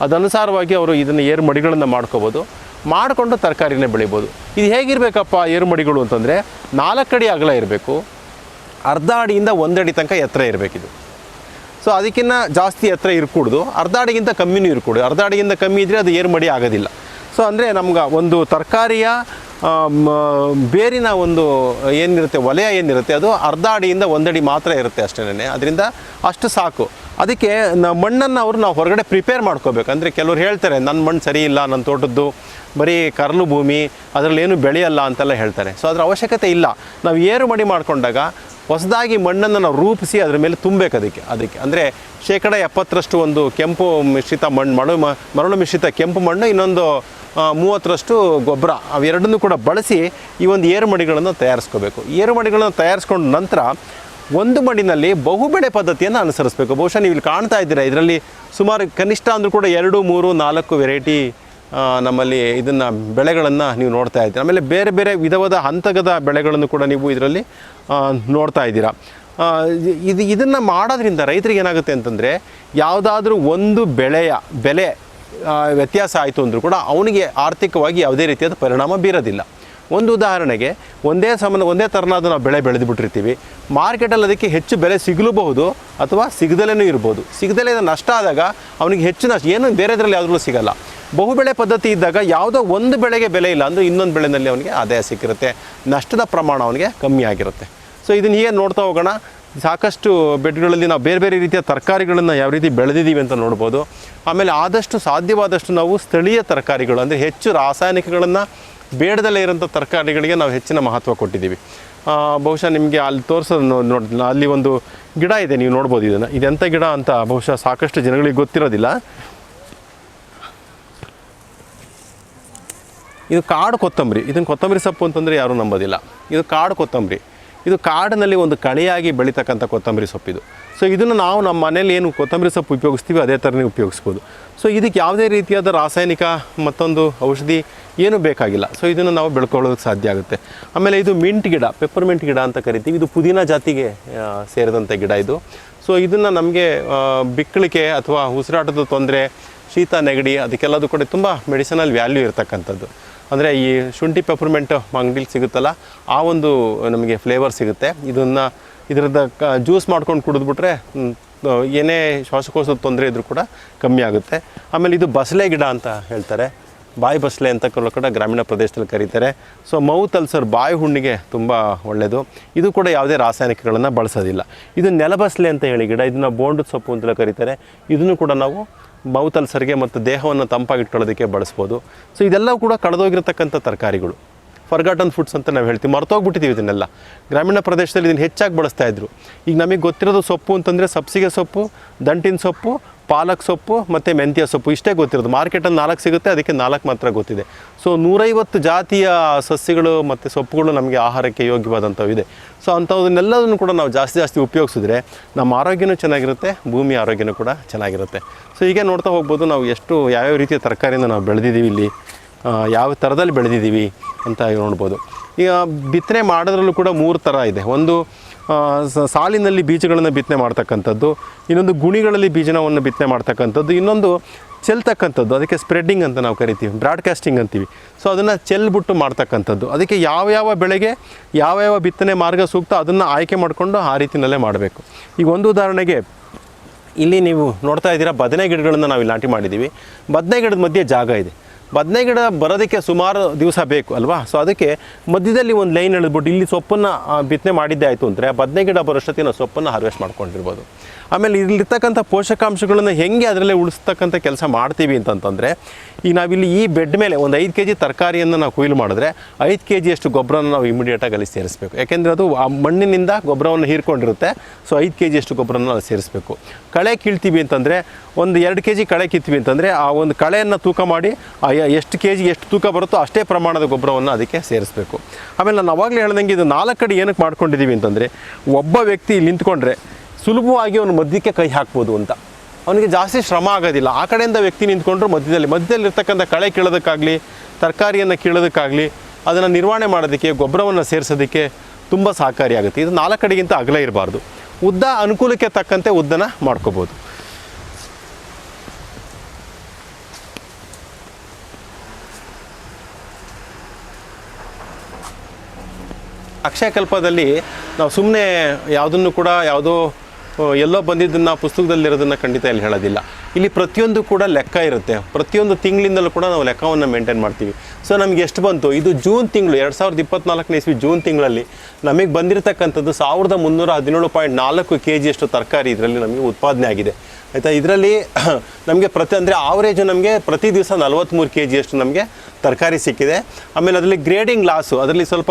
ಅದನುಸಾರವಾಗಿ ಅವರು ಇದನ್ನು ಏರು ಮಡಿಗಳನ್ನು ಮಾಡ್ಕೋಬೋದು. ಮಾಡಿಕೊಂಡು ತರಕಾರಿನೇ ಬೆಳಿಬೋದು. ಇದು ಹೇಗಿರಬೇಕಪ್ಪ ಏರುಮಡಿಗಳು ಅಂತಂದರೆ ಅಡಿ ಅಗಲ ಇರಬೇಕು, ಅರ್ಧ ಅಡಿಯಿಂದ ಒಂದಡಿ ತನಕ ಎತ್ತರ ಇರಬೇಕಿದು. ಸೊ ಅದಕ್ಕಿಂತ ಜಾಸ್ತಿ ಎತ್ತರ ಇರಕೂಡ್ದು, ಅರ್ಧ ಅಡಿಗಿಂತ ಕಮ್ಮಿನೂ ಇರಕೂಡ್ದು. ಅರ್ಧ ಅಡಿಗಿಂತ ಕಮ್ಮಿ ಇದ್ದರೆ ಅದು ಏರುಮಡಿ ಆಗೋದಿಲ್ಲ. ಸೊ ಅಂದರೆ ನಮ್ಗೆ ಒಂದು ತರಕಾರಿಯ ಬೇರಿನ ಒಂದು ಏನಿರುತ್ತೆ ವಲಯ ಏನಿರುತ್ತೆ, ಅದು ಅರ್ಧ ಅಡಿಯಿಂದ ಒಂದಡಿ ಮಾತ್ರ ಇರುತ್ತೆ ಅಷ್ಟೇ ಅದರಿಂದ ಅಷ್ಟು ಸಾಕು. ಅದಕ್ಕೆ ಮಣ್ಣನ್ನು ಅವರು ನಾವು ಹೊರಗಡೆ ಪ್ರಿಪೇರ್ ಮಾಡ್ಕೋಬೇಕು. ಅಂದರೆ ಕೆಲವ್ರು ಹೇಳ್ತಾರೆ ನನ್ನ ಮಣ್ಣು ಸರಿ ಇಲ್ಲ ನನ್ನ ತೋಟದ್ದು ಬರೀ ಕರ್ಲು ಭೂಮಿ, ಅದರಲ್ಲಿ ಏನು ಬೆಳೆಯಲ್ಲ ಅಂತೆಲ್ಲ ಹೇಳ್ತಾರೆ. ಸೊ ಅದರ ಅವಶ್ಯಕತೆ ಇಲ್ಲ. ನಾವು ಏರು ಮಡಿ ಮಾಡಿಕೊಂಡಾಗ ಹೊಸದಾಗಿ ಮಣ್ಣನ್ನು ನಾವು ರೂಪಿಸಿ ಅದರ ಮೇಲೆ ತುಂಬಬೇಕು ಅದಕ್ಕೆ ಅದಕ್ಕೆ. ಅಂದರೆ ಶೇಕಡ ಎಪ್ಪತ್ತರಷ್ಟು ಒಂದು ಕೆಂಪು ಮಿಶ್ರಿತ ಮಣ್ಣು ಮರಳು ಮ- ಮರಳು ಮಿಶ್ರಿತ ಕೆಂಪು ಮಣ್ಣು, ಇನ್ನೊಂದು ಮೂವತ್ತರಷ್ಟು ಗೊಬ್ಬರ, ಅವೆರಡನ್ನೂ ಕೂಡ ಬಳಸಿ ಈ ಒಂದು ಏರುಮಡಿಗಳನ್ನು ತಯಾರಿಸ್ಕೋಬೇಕು. ಏರುಮಡಿಗಳನ್ನು ತಯಾರಿಸ್ಕೊಂಡ ನಂತರ ಒಂದು ಮಣ್ಣಿನಲ್ಲಿ ಬಹುಬೆಳೆ ಪದ್ಧತಿಯನ್ನು ಅನುಸರಿಸಬೇಕು. ಬಹುಶಃ ನೀವು ಇಲ್ಲಿ ಕಾಣ್ತಾ ಇದ್ದೀರಾ, ಇದರಲ್ಲಿ ಸುಮಾರು ಕನಿಷ್ಠ ಅಂದರೂ ಕೂಡ ಎರಡು, ಮೂರು, ನಾಲ್ಕು ವೆರೈಟಿ ನಮ್ಮಲ್ಲಿ ಇದನ್ನು ಬೆಳೆಗಳನ್ನು ನೀವು ನೋಡ್ತಾ ಇದ್ದೀರಾ. ಆಮೇಲೆ ಬೇರೆ ಬೇರೆ ವಿಧವಾದ ಹಂತಕದ ಬೆಳೆಗಳನ್ನು ಕೂಡ ನೀವು ಇದರಲ್ಲಿ ನೋಡ್ತಾ ಇದ್ದೀರಾ. ಇದು, ಇದನ್ನು ಮಾಡೋದ್ರಿಂದ ರೈತರಿಗೆ ಏನಾಗುತ್ತೆ ಅಂತಂದರೆ, ಯಾವುದಾದ್ರೂ ಒಂದು ಬೆಳೆಯ ಬೆಲೆ ವ್ಯತ್ಯಾಸ ಆಯಿತು ಅಂದರೂ ಕೂಡ ಅವನಿಗೆ ಆರ್ಥಿಕವಾಗಿ ಯಾವುದೇ ರೀತಿಯಾದ ಪರಿಣಾಮ ಬೀರೋದಿಲ್ಲ. ಒಂದು ಉದಾಹರಣೆಗೆ ಒಂದೇ ಸಮಾನ ಒಂದೇ ಥರನಾದ ನಾವು ಬೆಳೆ ಬೆಳೆದು ಬಿಟ್ಟಿರ್ತೀವಿ. ಮಾರ್ಕೆಟಲ್ಲಿ ಅದಕ್ಕೆ ಹೆಚ್ಚು ಬೆಲೆ ಸಿಗಲೂಬಹುದು ಅಥವಾ ಸಿಗದಲೇ ಇರ್ಬೋದು. ಸಿಗದಲೇ ನಷ್ಟ ಆದಾಗ ಅವನಿಗೆ ಹೆಚ್ಚು ನಷ್ಟ ಏನು ಬೇರೆದ್ರಲ್ಲಿ ಯಾವುದ್ರಲ್ಲೂ ಸಿಗಲ್ಲ. ಬಹುಬೆಳೆ ಪದ್ಧತಿ ಇದ್ದಾಗ ಯಾವುದೋ ಒಂದು ಬೆಳೆಗೆ ಬೆಲೆ ಇಲ್ಲ ಅಂದರೆ ಇನ್ನೊಂದು ಬೆಳೆನಲ್ಲಿ ಅವನಿಗೆ ಆದಾಯ ಸಿಕ್ಕಿರುತ್ತೆ. ನಷ್ಟದ ಪ್ರಮಾಣ ಅವನಿಗೆ ಕಮ್ಮಿ ಆಗಿರುತ್ತೆ. ಸೊ ಇದನ್ನ ಹೀಗೆ ನೋಡ್ತಾ ಹೋಗೋಣ. ಸಾಕಷ್ಟು ಬೆಡ್ಗಳಲ್ಲಿ ನಾವು ಬೇರೆ ಬೇರೆ ರೀತಿಯ ತರಕಾರಿಗಳನ್ನು ಯಾವ ರೀತಿ ಬೆಳೆದಿದ್ದೀವಿ ಅಂತ ನೋಡ್ಬೋದು. ಆಮೇಲೆ ಆದಷ್ಟು ಸಾಧ್ಯವಾದಷ್ಟು ನಾವು ಸ್ಥಳೀಯ ತರಕಾರಿಗಳು ಅಂದರೆ ಹೆಚ್ಚು ರಾಸಾಯನಿಕಗಳನ್ನು ಬೇಡದಲ್ಲೇ ಇರೋಂಥ ತರಕಾರಿಗಳಿಗೆ ನಾವು ಹೆಚ್ಚಿನ ಮಹತ್ವ ಕೊಟ್ಟಿದ್ದೀವಿ. ಬಹುಶಃ ನಿಮಗೆ ಅಲ್ಲಿ ತೋರಿಸೋದು ನೋಡಿ, ಅಲ್ಲಿ ಒಂದು ಗಿಡ ಇದೆ, ನೀವು ನೋಡ್ಬೋದು ಇದನ್ನು. ಇದೆಂಥ ಗಿಡ ಅಂತ ಬಹುಶಃ ಸಾಕಷ್ಟು ಜನಗಳಿಗೆ ಗೊತ್ತಿರೋದಿಲ್ಲ. ಇದು ಕಾಡು ಕೊತ್ತಂಬರಿ. ಇದನ್ನು ಕೊತ್ತಂಬರಿ ಸೊಪ್ಪು ಅಂತಂದರೆ ಯಾರೂ ನಂಬೋದಿಲ್ಲ. ಇದು ಕಾಡು ಕೊತ್ತಂಬರಿ. ಇದು ಕಾಡಿನಲ್ಲಿ ಒಂದು ಕಳೆಯಾಗಿ ಬೆಳೀತಕ್ಕಂಥ ಕೊತ್ತಂಬರಿ ಸೊಪ್ಪಿದು. ಸೊ ಇದನ್ನು ನಾವು ನಮ್ಮ ಮನೇಲಿ ಏನು ಕೊತ್ತಂಬರಿ ಸೊಪ್ಪು ಉಪಯೋಗಿಸ್ತೀವಿ ಅದೇ ಥರನೇ ಉಪಯೋಗಿಸ್ಬೋದು. ಸೊ ಇದಕ್ಕೆ ಯಾವುದೇ ರೀತಿಯಾದ ರಾಸಾಯನಿಕ ಮತ್ತೊಂದು ಔಷಧಿ ಏನೂ ಬೇಕಾಗಿಲ್ಲ. ಸೊ ಇದನ್ನು ನಾವು ಬೆಳ್ಕೊಳ್ಳೋದಕ್ಕೆ ಸಾಧ್ಯ ಆಗುತ್ತೆ. ಆಮೇಲೆ ಇದು ಮಿಂಟ್ ಗಿಡ ಪೆಪ್ಪರ್ಮೆಂಟ್ ಗಿಡ ಅಂತ ಕರಿತೀವಿ. ಇದು ಪುದೀನ ಜಾತಿಗೆ ಸೇರಿದಂಥ ಗಿಡ ಇದು. ಸೊ ಇದನ್ನು ನಮಗೆ ಬಿಕ್ಕಳಿಕೆ ಅಥವಾ ಉಸಿರಾಟದ ತೊಂದರೆ, ಶೀತ, ನೆಗಡಿ ಅದಕ್ಕೆಲ್ಲದೂ ಕೂಡ ತುಂಬ ಮೆಡಿಸಿನಲ್ ವ್ಯಾಲ್ಯೂ ಇರತಕ್ಕಂಥದ್ದು. ಅಂದರೆ ಈ ಶುಂಠಿ ಪೆಪರ್ಮೆಂಟ್ ಅಂಗಡಿಲಿ ಸಿಗುತ್ತಲ್ಲ ಆ ಒಂದು ನಮಗೆ ಫ್ಲೇವರ್ ಸಿಗುತ್ತೆ. ಇದನ್ನು ಇದರದ ಕ ಜ್ಯೂಸ್ ಮಾಡ್ಕೊಂಡು ಕುಡಿದ್ಬಿಟ್ರೆ ಮ್, ಏನೇ ಶ್ವಾಸಕೋಶದ ತೊಂದರೆ ಇದ್ದರೂ ಕೂಡ ಕಮ್ಮಿ ಆಗುತ್ತೆ. ಆಮೇಲೆ ಇದು ಬಸಳೆ ಗಿಡ ಅಂತ ಹೇಳ್ತಾರೆ. ಬಾಯಿ ಬಸಳೆ ಅಂತ ಕೂಡ ಕೂಡ ಗ್ರಾಮೀಣ ಪ್ರದೇಶದಲ್ಲಿ ಕರೀತಾರೆ. ಸೊ ಮೌತ್ ಅಲ್ಸರ್ ಬಾಯಿ ಹುಣ್ಣಿಗೆ ತುಂಬ ಒಳ್ಳೆಯದು ಇದು ಕೂಡ ಯಾವುದೇ ರಾಸಾಯನಿಕಗಳನ್ನು ಬಳಸೋದಿಲ್ಲ. ಇದು ನೆಲಬಸಳೆ ಅಂತ ಹೇಳಿ ಗಿಡ ಇದನ್ನು ಬೋಂಡದ ಸೊಪ್ಪು ಅಂತಲೇ ಕರೀತಾರೆ. ಇದನ್ನು ಕೂಡ ನಾವು ಮೌತ್ ಅಲ್ಸರ್ಗೆ ಮತ್ತು ದೇಹವನ್ನು ತಂಪಾಗಿಟ್ಕೊಳ್ಳೋದಕ್ಕೆ ಬಳಸ್ಬೋದು. ಸೊ ಇದೆಲ್ಲವೂ ಕೂಡ ಕಳೆದೋಗಿರತಕ್ಕಂಥ ತರಕಾರಿಗಳು. ಫರ್ಗಾಟನ್ ಫುಡ್ಸ್ ಅಂತ ನಾವು ಹೇಳ್ತೀವಿ. ಮರ್ತೋಗ್ಬಿಟ್ಟಿದ್ದೀವಿ ಇದನ್ನೆಲ್ಲ. ಗ್ರಾಮೀಣ ಪ್ರದೇಶದಲ್ಲಿ ಇದನ್ನು ಹೆಚ್ಚಾಗಿ ಬಳಸ್ತಾ ಇದ್ರು. ಈಗ ನಮಗೆ ಗೊತ್ತಿರೋದು ಸೊಪ್ಪು ಅಂತಂದರೆ ಸಬ್ಸಿಗೆ ಸೊಪ್ಪು, ದಂಟಿನ ಸೊಪ್ಪು ಪಾಲಕ್ ಸೊಪ್ಪು ಮತ್ತು ಮೆಂತ್ಯ ಸೊಪ್ಪು, ಇಷ್ಟೇ ಗೊತ್ತಿರೋದು. ಮಾರ್ಕೆಟಲ್ಲಿ ನಾಲ್ಕು ಸಿಗುತ್ತೆ, ಅದಕ್ಕೆ ನಾಲ್ಕು ಮಾತ್ರ ಗೊತ್ತಿದೆ. ಸೊ ನೂರೈವತ್ತು ಜಾತಿಯ ಸಸ್ಯಗಳು ಮತ್ತು ಸೊಪ್ಪುಗಳು ನಮಗೆ ಆಹಾರಕ್ಕೆ ಯೋಗ್ಯವಾದಂಥವು ಇದೆ. ಸೊ ಅಂಥವನ್ನೆಲ್ಲದನ್ನು ಕೂಡ ನಾವು ಜಾಸ್ತಿ ಜಾಸ್ತಿ ಉಪಯೋಗಿಸಿದ್ರೆ ನಮ್ಮ ಆರೋಗ್ಯನೂ ಚೆನ್ನಾಗಿರುತ್ತೆ, ಭೂಮಿ ಆರೋಗ್ಯನೂ ಕೂಡ ಚೆನ್ನಾಗಿರುತ್ತೆ. ಸೊ ಹೀಗೆ ನೋಡ್ತಾ ಹೋಗ್ಬೋದು, ನಾವು ಎಷ್ಟು, ಯಾವ್ಯಾವ ರೀತಿಯ ತರಕಾರಿಯಿಂದ ನಾವು ಬೆಳೆದಿದ್ದೀವಿ ಇಲ್ಲಿ ಯಾವ ಥರದಲ್ಲಿ ಬೆಳೆದಿದ್ದೀವಿ ಅಂತ ನೋಡ್ಬೋದು. ಈಗ ಬಿತ್ತನೆ ಮಾಡೋದ್ರಲ್ಲೂ ಕೂಡ ಮೂರು ಥರ ಇದೆ. ಒಂದು ಸಾಲಿನಲ್ಲಿ ಬೀಜಗಳನ್ನು ಬಿತ್ತನೆ ಮಾಡ್ತಕ್ಕಂಥದ್ದು, ಇನ್ನೊಂದು ಗುಣಿಗಳಲ್ಲಿ ಬೀಜನವನ್ನು ಬಿತ್ತನೆ ಮಾಡ್ತಕ್ಕಂಥದ್ದು, ಇನ್ನೊಂದು ಚೆಲ್ತಕ್ಕಂಥದ್ದು ಅದಕ್ಕೆ ಸ್ಪ್ರೆಡ್ಡಿಂಗ್ ಅಂತ ನಾವು ಕರಿತೀವಿ, ಬ್ರಾಡ್ಕಾಸ್ಟಿಂಗ್ ಅಂತೀವಿ. ಸೊ ಅದನ್ನು ಚೆಲ್ಬಿಟ್ಟು ಮಾಡ್ತಕ್ಕಂಥದ್ದು. ಅದಕ್ಕೆ ಯಾವ ಯಾವ ಬೆಳೆಗೆ ಯಾವ ಯಾವ ಬಿತ್ತನೆ ಮಾರ್ಗ ಸೂಕ್ತ ಅದನ್ನು ಆಯ್ಕೆ ಮಾಡಿಕೊಂಡು ಆ ರೀತಿಯಲ್ಲೇ ಮಾಡಬೇಕು. ಈಗ ಒಂದು ಉದಾಹರಣೆಗೆ, ಇಲ್ಲಿ ನೀವು ನೋಡ್ತಾ ಇದ್ದೀರಾ, ಬದನೆ ಗಿಡಗಳನ್ನು ನಾವು ಇಲ್ಲಿ ನಾಟಿ ಮಾಡಿದ್ದೀವಿ. ಬದನೆ ಗಿಡದ ಮಧ್ಯೆ ಜಾಗ ಇದೆ. ಬದನೆ ಗಿಡ ಬರೋದಕ್ಕೆ ಸುಮಾರು ದಿವಸ ಬೇಕು ಅಲ್ವಾ? ಸೊ ಅದಕ್ಕೆ ಮಧ್ಯದಲ್ಲಿ ಒಂದು ಲೈನ್ ಎಳೆದ್ಬಿಟ್ಟು ಇಲ್ಲಿ ಸೊಪ್ಪನ್ನು ಬಿತ್ತನೆ ಮಾಡಿದ್ದೆ ಆಯಿತು ಅಂದರೆ ಬದನೆ ಗಿಡ ಬರೋಷ್ಟೊತ್ತಿಗೆ ನಾವು ಸೊಪ್ಪನ್ನು ಹಾರ್ವೆಸ್ಟ್ ಮಾಡ್ಕೊಂಡಿರ್ಬೋದು. ಆಮೇಲೆ ಇಲ್ಲಿರ್ತಕ್ಕಂಥ ಪೋಷಕಾಂಶಗಳನ್ನು ಹೆಂಗೆ ಅದರಲ್ಲೇ ಉಳಿಸ್ತಕ್ಕಂಥ ಕೆಲಸ ಮಾಡ್ತೀವಿ ಅಂತಂತಂದರೆ, ಈಗ ನಾವಿಲ್ಲಿ ಈ ಬೆಡ್ ಮೇಲೆ ಒಂದು ಐದು ಕೆ ಜಿ ತರಕಾರಿಯನ್ನು ನಾವು ಕೊಯ್ಲು ಮಾಡಿದ್ರೆ ಐದು ಕೆ ಜಿಯಷ್ಟು ಗೊಬ್ಬರನ ನಾವು ಇಮಿಡಿಯೇಟಾಗಿ ಅಲ್ಲಿ ಸೇರಿಸಬೇಕು. ಯಾಕೆಂದರೆ ಅದು ಆ ಮಣ್ಣಿನಿಂದ ಗೊಬ್ಬರವನ್ನು ಹೀರ್ಕೊಂಡಿರುತ್ತೆ, ಸೊ ಐದು ಕೆ ಜಿಯಷ್ಟು ಗೊಬ್ಬರನ ಅಲ್ಲಿ ಸೇರಿಸಬೇಕು. ಕಳೆ ಕೀಳ್ತೀವಿ ಅಂತಂದರೆ, ಒಂದು ಎರಡು ಕೆ ಜಿ ಕಳೆ ಕಿತ್ತೀವಿ ಅಂತಂದರೆ, ಆ ಒಂದು ಕಳೆಯನ್ನು ತೂಕ ಮಾಡಿ ಎಷ್ಟು ಕೆ ಜಿ ಎಷ್ಟು ತೂಕ ಬರುತ್ತೋ ಅಷ್ಟೇ ಪ್ರಮಾಣದ ಗೊಬ್ಬರವನ್ನು ಅದಕ್ಕೆ ಸೇರಿಸಬೇಕು. ಆಮೇಲೆ ನಾನು ಅವಾಗಲೇ ಹೇಳ್ದಂಗೆ ಇದು ನಾಲ್ಕು ಕಡೆ ಏನಕ್ಕೆ ಮಾಡ್ಕೊಂಡಿದ್ದೀವಿ ಅಂತಂದರೆ, ಒಬ್ಬ ವ್ಯಕ್ತಿ ನಿಂತ್ಕೊಂಡ್ರೆ ಸುಲಭವಾಗಿ ಅವನು ಮಧ್ಯಕ್ಕೆ ಕೈ ಹಾಕ್ಬೋದು ಅಂತ. ಅವನಿಗೆ ಜಾಸ್ತಿ ಶ್ರಮ ಆಗೋದಿಲ್ಲ. ಆ ಕಡೆಯಿಂದ ವ್ಯಕ್ತಿ ನಿಂತ್ಕೊಂಡ್ರು ಮಧ್ಯದಲ್ಲಿ ಮಧ್ಯದಲ್ಲಿ ಇರ್ತಕ್ಕಂಥ ಕಳೆ ಕೀಳೋದಕ್ಕಾಗಲಿ, ತರಕಾರಿಯನ್ನು ಕೀಳೋದಕ್ಕಾಗಲಿ, ಅದನ್ನು ನಿರ್ವಹಣೆ ಮಾಡೋದಕ್ಕೆ, ಗೊಬ್ಬರವನ್ನು ಸೇರಿಸೋದಕ್ಕೆ ತುಂಬ ಸಹಕಾರಿಯಾಗುತ್ತೆ ಇದು ನಾಲ್ಕು ಕಡೆಗಿಂತ ಅಗಲ ಇರಬಾರ್ದು. ಉದ್ದ ಅನುಕೂಲಕ್ಕೆ ತಕ್ಕಂತೆ ಉದ್ದನ ಮಾಡ್ಕೋಬೋದು. ಅಕ್ಷಯಕಲ್ಪದಲ್ಲಿ ನಾವು ಸುಮ್ಮನೆ ಯಾವುದನ್ನು ಕೂಡ ಯಾವುದೋ ಎಲ್ಲೋ ಬಂದಿದ್ದನ್ನು ಪುಸ್ತಕದಲ್ಲಿರೋದನ್ನು ಖಂಡಿತ ಇಲ್ಲಿ ಹೇಳೋದಿಲ್ಲ. ಇಲ್ಲಿ ಪ್ರತಿಯೊಂದು ಕೂಡ ಲೆಕ್ಕ ಇರುತ್ತೆ. ಪ್ರತಿಯೊಂದು ತಿಂಗಳಿಂದಲೂ ಕೂಡ ನಾವು ಲೆಕ್ಕವನ್ನು ಮೇಂಟೈನ್ ಮಾಡ್ತೀವಿ. ಸೊ ನಮಗೆ ಎಷ್ಟು ಬಂತು? ಇದು ಜೂನ್ ತಿಂಗಳು, ಎರಡು ಸಾವಿರದ ಇಪ್ಪತ್ನಾಲ್ಕನೇ ಇಸ್ವಿ ಜೂನ್ ತಿಂಗಳಲ್ಲಿ ನಮಗೆ ಬಂದಿರತಕ್ಕಂಥದ್ದು ಸಾವಿರದ ಮುನ್ನೂರ ಹದಿನೇಳು ಪಾಯಿಂಟ್ ನಾಲ್ಕು ಕೆ ಜಿಯಷ್ಟು ತರಕಾರಿ ಇದರಲ್ಲಿ ನಮಗೆ ಉತ್ಪಾದನೆ ಆಗಿದೆ. ಆಯಿತಾ? ಇದರಲ್ಲಿ ನಮಗೆ ಪ್ರತಿ ಅಂದರೆ ಆವ್ರೇಜು ನಮಗೆ ಪ್ರತಿ ದಿವಸ ನಲವತ್ತ್ಮೂರು ಕೆ ಜಿಯಷ್ಟು ನಮಗೆ ತರಕಾರಿ ಸಿಕ್ಕಿದೆ. ಆಮೇಲೆ ಅದರಲ್ಲಿ ಗ್ರೇಡಿಂಗ್ ಲಾಸು ಅದರಲ್ಲಿ ಸ್ವಲ್ಪ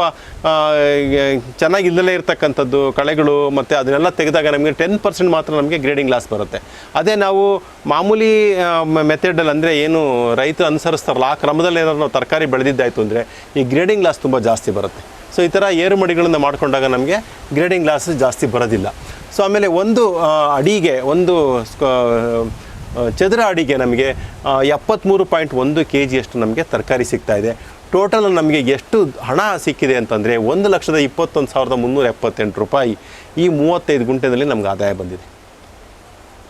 ಚೆನ್ನಾಗಿಲ್ಲದೇ ಇರತಕ್ಕಂಥದ್ದು ಕಳೆಗಳು ಮತ್ತು ಅದನ್ನೆಲ್ಲ ತೆಗೆದಾಗ ನಮಗೆ ಟೆನ್ ಪರ್ಸೆಂಟ್ ಮಾತ್ರ ನಮಗೆ ಗ್ರೇಡಿಂಗ್ ಲಾಸ್ ಬರುತ್ತೆ. ಅದೇ ನಾವು ಮಾಮೂಲಿ ಮೆಥಡಲ್ಲಿ ಅಂದರೆ ಏನು ರೈತರು ಅನುಸರಿಸ್ತಾರಲ್ಲ, ಆ ಕ್ರಮದಲ್ಲಿ ಏನಾದ್ರು ನಾವು ತರಕಾರಿ ಬೆಳೆದಿದ್ದಾಯಿತು ಅಂದರೆ ಈ ಗ್ರೇಡಿಂಗ್ ಲಾಸ್ ತುಂಬ ಜಾಸ್ತಿ ಬರುತ್ತೆ. ಸೊ ಈ ಥರ ಏರುಮಡಿಗಳನ್ನು ಮಾಡಿಕೊಂಡಾಗ ನಮಗೆ ಗ್ರೇಡಿಂಗ್ ಗ್ಲಾಸಸ್ ಜಾಸ್ತಿ ಬರೋದಿಲ್ಲ. ಸೊ ಆಮೇಲೆ ಒಂದು ಅಡಿಗೆ, ಒಂದು ಚದರ ಅಡಿಗೆ ನಮಗೆ ಎಪ್ಪತ್ತ್ಮೂರು ಪಾಯಿಂಟ್ ಒಂದು ಕೆ ಜಿಯಷ್ಟು ನಮಗೆ ತರಕಾರಿ ಸಿಗ್ತಾ ಇದೆ. ಟೋಟಲ್ ನಮಗೆ ಎಷ್ಟು ಹಣ ಸಿಕ್ಕಿದೆ ಅಂತಂದರೆ ಒಂದು ಲಕ್ಷದ ಇಪ್ಪತ್ತೊಂದು ಸಾವಿರದ ಮುನ್ನೂರ ಎಪ್ಪತ್ತೆಂಟು ರೂಪಾಯಿ ಈ ಮೂವತ್ತೈದು ಗುಂಟೆದಲ್ಲಿ ನಮ್ಗೆ ಆದಾಯ ಬಂದಿದೆ.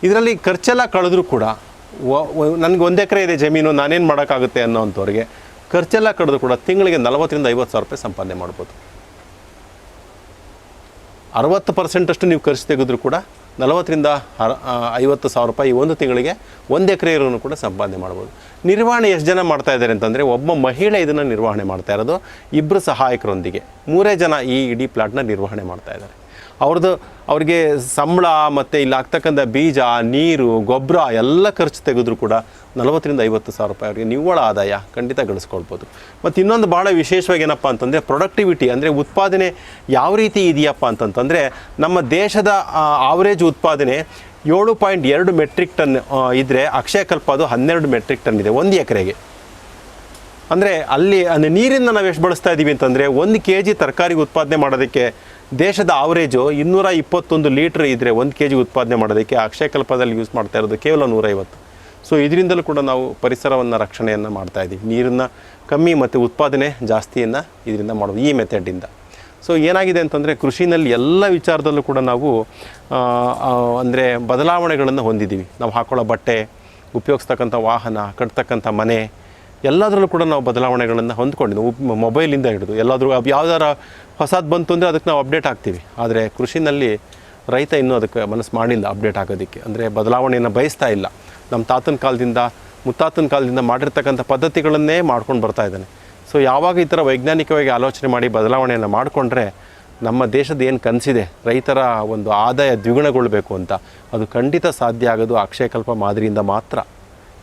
ಇದರಲ್ಲಿ ಖರ್ಚೆಲ್ಲ ಕಳೆದ್ರೂ ಕೂಡ ನನಗೆ ಒಂದು ಎಕರೆ ಇದೆ ಜಮೀನು, ನಾನೇನು ಮಾಡೋಕ್ಕಾಗುತ್ತೆ ಅನ್ನೋಂಥವ್ರಿಗೆ ಖರ್ಚೆಲ್ಲ ಕಡಿದು ಕೂಡ ತಿಂಗಳಿಗೆ ನಲವತ್ತರಿಂದ ಐವತ್ತು ಸಾವಿರ ರೂಪಾಯಿ ಸಂಪಾದನೆ ಮಾಡ್ಬೋದು. ಅರವತ್ತು ಪರ್ಸೆಂಟಷ್ಟು ನೀವು ಖರ್ಚು ತೆಗೆದ್ರೂ ಕೂಡ ನಲವತ್ತರಿಂದ ಐವತ್ತು ಸಾವಿರ ರೂಪಾಯಿ ಒಂದು ತಿಂಗಳಿಗೆ ಒಂದು ಎಕರೆ ಇರೋನು ಕೂಡ ಸಂಪಾದನೆ ಮಾಡ್ಬೋದು. ನಿರ್ವಹಣೆ ಎಷ್ಟು ಜನ ಮಾಡ್ತಾ ಇದ್ದಾರೆ ಅಂತಂದರೆ ಒಬ್ಬ ಮಹಿಳೆ ಇದನ್ನು ನಿರ್ವಹಣೆ ಮಾಡ್ತಾ ಇರೋದು ಇಬ್ಬರು ಸಹಾಯಕರೊಂದಿಗೆ. ಮೂರೇ ಜನ ಈ ಇಡೀ ಪ್ಲಾಟ್ನ ನಿರ್ವಹಣೆ ಮಾಡ್ತಾ ಇದ್ದಾರೆ. ಅವ್ರದ್ದು ಅವ್ರಿಗೆ ಸಂಬಳ ಮತ್ತು ಇಲ್ಲಿ ಆಗ್ತಕ್ಕಂಥ ಬೀಜ, ನೀರು, ಗೊಬ್ಬರ ಎಲ್ಲ ಖರ್ಚು ತೆಗೆದ್ರು ಕೂಡ ನಲವತ್ತರಿಂದ ಐವತ್ತು ಸಾವಿರ ರೂಪಾಯಿ ಅವರಿಗೆ ನಿವ್ವಳ ಆದಾಯ ಖಂಡಿತ ಗಳಿಸ್ಕೊಳ್ಬೋದು. ಮತ್ತು ಇನ್ನೊಂದು ಭಾಳ ವಿಶೇಷವಾಗಿ ಏನಪ್ಪ ಅಂತಂದರೆ ಪ್ರೊಡಕ್ಟಿವಿಟಿ ಅಂದರೆ ಉತ್ಪಾದನೆ ಯಾವ ರೀತಿ ಇದೆಯಪ್ಪ ಅಂತಂತಂದರೆ ನಮ್ಮ ದೇಶದ ಆವರೇಜ್ ಉತ್ಪಾದನೆ ಏಳು ಪಾಯಿಂಟ್ ಎರಡು ಮೆಟ್ರಿಕ್ ಟನ್ ಇದ್ದರೆ ಅಕ್ಷಯಕಲ್ಪ ಅದು ಹನ್ನೆರಡು ಮೆಟ್ರಿಕ್ ಟನ್ ಇದೆ ಒಂದು ಎಕರೆಗೆ. ಅಂದರೆ ಅಲ್ಲಿ, ಅಂದರೆ ನೀರಿಂದ ನಾವು ಎಷ್ಟು ಬಳಸ್ತಾ ಇದ್ದೀವಿ ಅಂತಂದರೆ ಒಂದು ಕೆ ಜಿ ತರಕಾರಿ ಉತ್ಪಾದನೆ ಮಾಡೋದಕ್ಕೆ ದೇಶದ ಆವರೇಜು ಇನ್ನೂರ ಇಪ್ಪತ್ತೊಂದು ಲೀಟ್ರ್ ಇದ್ದರೆ ಒಂದು ಕೆ ಜಿ ಉತ್ಪಾದನೆ ಮಾಡೋದಕ್ಕೆ ಅಕ್ಷಯಕಲ್ಪದಲ್ಲಿ ಯೂಸ್ ಮಾಡ್ತಾ ಇರೋದು ಕೇವಲ ನೂರೈವತ್ತು. ಸೊ ಇದರಿಂದಲೂ ಕೂಡ ನಾವು ಪರಿಸರವನ್ನು ರಕ್ಷಣೆಯನ್ನು ಮಾಡ್ತಾ ಇದ್ದೀವಿ. ನೀರನ್ನು ಕಮ್ಮಿ ಮತ್ತು ಉತ್ಪಾದನೆ ಜಾಸ್ತಿಯನ್ನು ಇದರಿಂದ ಮಾಡೋದು ಈ ಮೆಥಡಿಂದ ಸೊ ಏನಾಗಿದೆ ಅಂತಂದರೆ ಕೃಷಿನಲ್ಲಿ ಎಲ್ಲ ವಿಚಾರದಲ್ಲೂ ಕೂಡ ನಾವು ಅಂದರೆ ಬದಲಾವಣೆಗಳನ್ನು ಹೊಂದಿದ್ದೀವಿ. ನಾವು ಹಾಕೊಳ್ಳೋ ಬಟ್ಟೆ, ಉಪಯೋಗಿಸ್ತಕ್ಕಂಥ ವಾಹನ, ಕಟ್ತಕ್ಕಂಥ ಮನೆ ಎಲ್ಲದರಲ್ಲೂ ಕೂಡ ನಾವು ಬದಲಾವಣೆಗಳನ್ನು ಹೊಂದ್ಕೊಂಡಿದ್ದೆವು ಮೊಬೈಲಿಂದ ಹಿಡಿದು ಎಲ್ಲಾದರೂ ಯಾವ್ದಾರ ಹೊಸದು ಬಂತು ಅಂದರೆ ಅದಕ್ಕೆ ನಾವು ಅಪ್ಡೇಟ್ ಆಗ್ತೀವಿ. ಆದರೆ ಕೃಷಿನಲ್ಲಿ ರೈತ ಇನ್ನೂ ಅದಕ್ಕೆ ಮನಸ್ಸು ಮಾಡಿಲ್ಲ ಅಪ್ಡೇಟ್ ಆಗೋದಕ್ಕೆ. ಅಂದರೆ ಬದಲಾವಣೆಯನ್ನು ಬಯಸ್ತಾ ಇಲ್ಲ. ನಮ್ಮ ತಾತನ ಕಾಲದಿಂದ, ಮುತ್ತಾತನ ಕಾಲದಿಂದ ಮಾಡಿರ್ತಕ್ಕಂಥ ಪದ್ಧತಿಗಳನ್ನೇ ಮಾಡ್ಕೊಂಡು ಬರ್ತಾ ಇದ್ದಾನೆ. ಸೊ ಯಾವಾಗ ಈ ಥರ ವೈಜ್ಞಾನಿಕವಾಗಿ ಆಲೋಚನೆ ಮಾಡಿ ಬದಲಾವಣೆಯನ್ನು ಮಾಡಿಕೊಂಡ್ರೆ ನಮ್ಮ ದೇಶದ ಏನು ಕನಸಿದೆ, ರೈತರ ಒಂದು ಆದಾಯ ದ್ವಿಗುಣಗೊಳ್ಳಬೇಕು ಅಂತ. ಅದು ಖಂಡಿತ ಸಾಧ್ಯ ಆಗೋದು ಅಕ್ಷಯಕಲ್ಪ ಮಾದರಿಯಿಂದ ಮಾತ್ರ.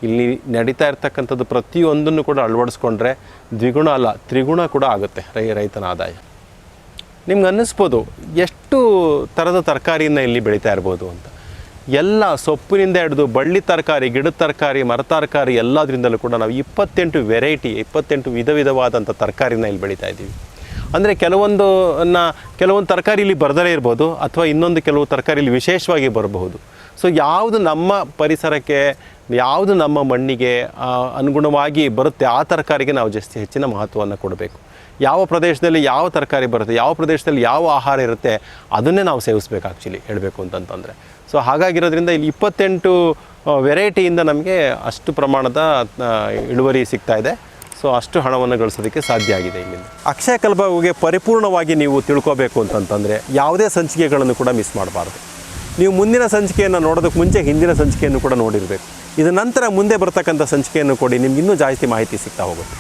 ಇಲ್ಲಿ ನಡೀತಾ ಇರ್ತಕ್ಕಂಥದ್ದು ಪ್ರತಿಯೊಂದನ್ನು ಕೂಡ ಅಳವಡಿಸ್ಕೊಂಡ್ರೆ ದ್ವಿಗುಣ ಅಲ್ಲ, ತ್ರಿಗುಣ ಕೂಡ ಆಗುತ್ತೆ ರೈ, ರೈತನ ಆದಾಯ. ನಿಮ್ಗೆ ಅನ್ನಿಸ್ಬೋದು ಎಷ್ಟು ಥರದ ತರಕಾರಿಯನ್ನು ಇಲ್ಲಿ ಬೆಳೀತಾ ಇರ್ಬೋದು ಅಂತ. ಎಲ್ಲ ಸೊಪ್ಪಿನಿಂದ ಹಿಡಿದು ಬಳ್ಳಿ ತರಕಾರಿ, ಗಿಡದ ತರಕಾರಿ, ಮರ ತರಕಾರಿ ಎಲ್ಲದರಿಂದಲೂ ಕೂಡ ನಾವು ಇಪ್ಪತ್ತೆಂಟು ವೆರೈಟಿ, ಇಪ್ಪತ್ತೆಂಟು ವಿಧ ವಿಧವಾದಂಥ ತರಕಾರಿನ ಇಲ್ಲಿ ಬೆಳೀತಾ ಇದ್ದೀವಿ. ಅಂದರೆ ಕೆಲವೊಂದನ್ನು, ಕೆಲವೊಂದು ತರಕಾರಿ ಇಲ್ಲಿ ಬರ್ದಲೇ ಇರ್ಬೋದು ಅಥವಾ ಇನ್ನೊಂದು ಕೆಲವು ತರಕಾರಿ ಇಲ್ಲಿ ವಿಶೇಷವಾಗಿ ಬರಬಹುದು. ಸೊ ಯಾವುದು ನಮ್ಮ ಪರಿಸರಕ್ಕೆ, ಯಾವುದು ನಮ್ಮ ಮಣ್ಣಿಗೆ ಅನುಗುಣವಾಗಿ ಬರುತ್ತೆ, ಆ ತರಕಾರಿಗೆ ನಾವು ಜಾಸ್ತಿ ಹೆಚ್ಚಿನ ಮಹತ್ವವನ್ನು ಕೊಡಬೇಕು. ಯಾವ ಪ್ರದೇಶದಲ್ಲಿ ಯಾವ ತರಕಾರಿ ಬರುತ್ತೆ, ಯಾವ ಪ್ರದೇಶದಲ್ಲಿ ಯಾವ ಆಹಾರ ಇರುತ್ತೆ, ಅದನ್ನೇ ನಾವು ಸೇವಿಸ್ಬೇಕು ಆ್ಯಕ್ಚುಲಿ ಹೇಳಬೇಕು ಅಂತಂತಂದರೆ. ಸೊ ಹಾಗಾಗಿರೋದ್ರಿಂದ ಇಲ್ಲಿ ಇಪ್ಪತ್ತೆಂಟು ವೆರೈಟಿಯಿಂದ ನಮಗೆ ಅಷ್ಟು ಪ್ರಮಾಣದ ಇಳುವರಿ ಸಿಗ್ತಾ ಇದೆ. ಸೊ ಅಷ್ಟು ಹಣವನ್ನು ಗಳಿಸೋದಕ್ಕೆ ಸಾಧ್ಯ ಆಗಿದೆ ಇಲ್ಲಿಂದ. ಅಕ್ಷಯ ಕಲ್ಪಗೆ ಪರಿಪೂರ್ಣವಾಗಿ ನೀವು ತಿಳ್ಕೋಬೇಕು ಅಂತಂತಂದರೆ ಯಾವುದೇ ಸಂಚಿಕೆಗಳನ್ನು ಕೂಡ ಮಿಸ್ ಮಾಡಬಾರ್ದು. ನೀವು ಮುಂದಿನ ಸಂಚಿಕೆಯನ್ನು ನೋಡೋದಕ್ಕೆ ಮುಂಚೆ ಹಿಂದಿನ ಸಂಚಿಕೆಯನ್ನು ಕೂಡ ನೋಡಿರಬೇಕು. ಇದರ ನಂತರ ಮುಂದೆ ಬರ್ತಕ್ಕಂಥ ಸಂಚಿಕೆಯನ್ನು ಕೊಡಿ, ನಿಮ್ಗೆ ಇನ್ನೂ ಜಾಸ್ತಿ ಮಾಹಿತಿ ಸಿಗ್ತಾ ಹೋಗುತ್ತೆ.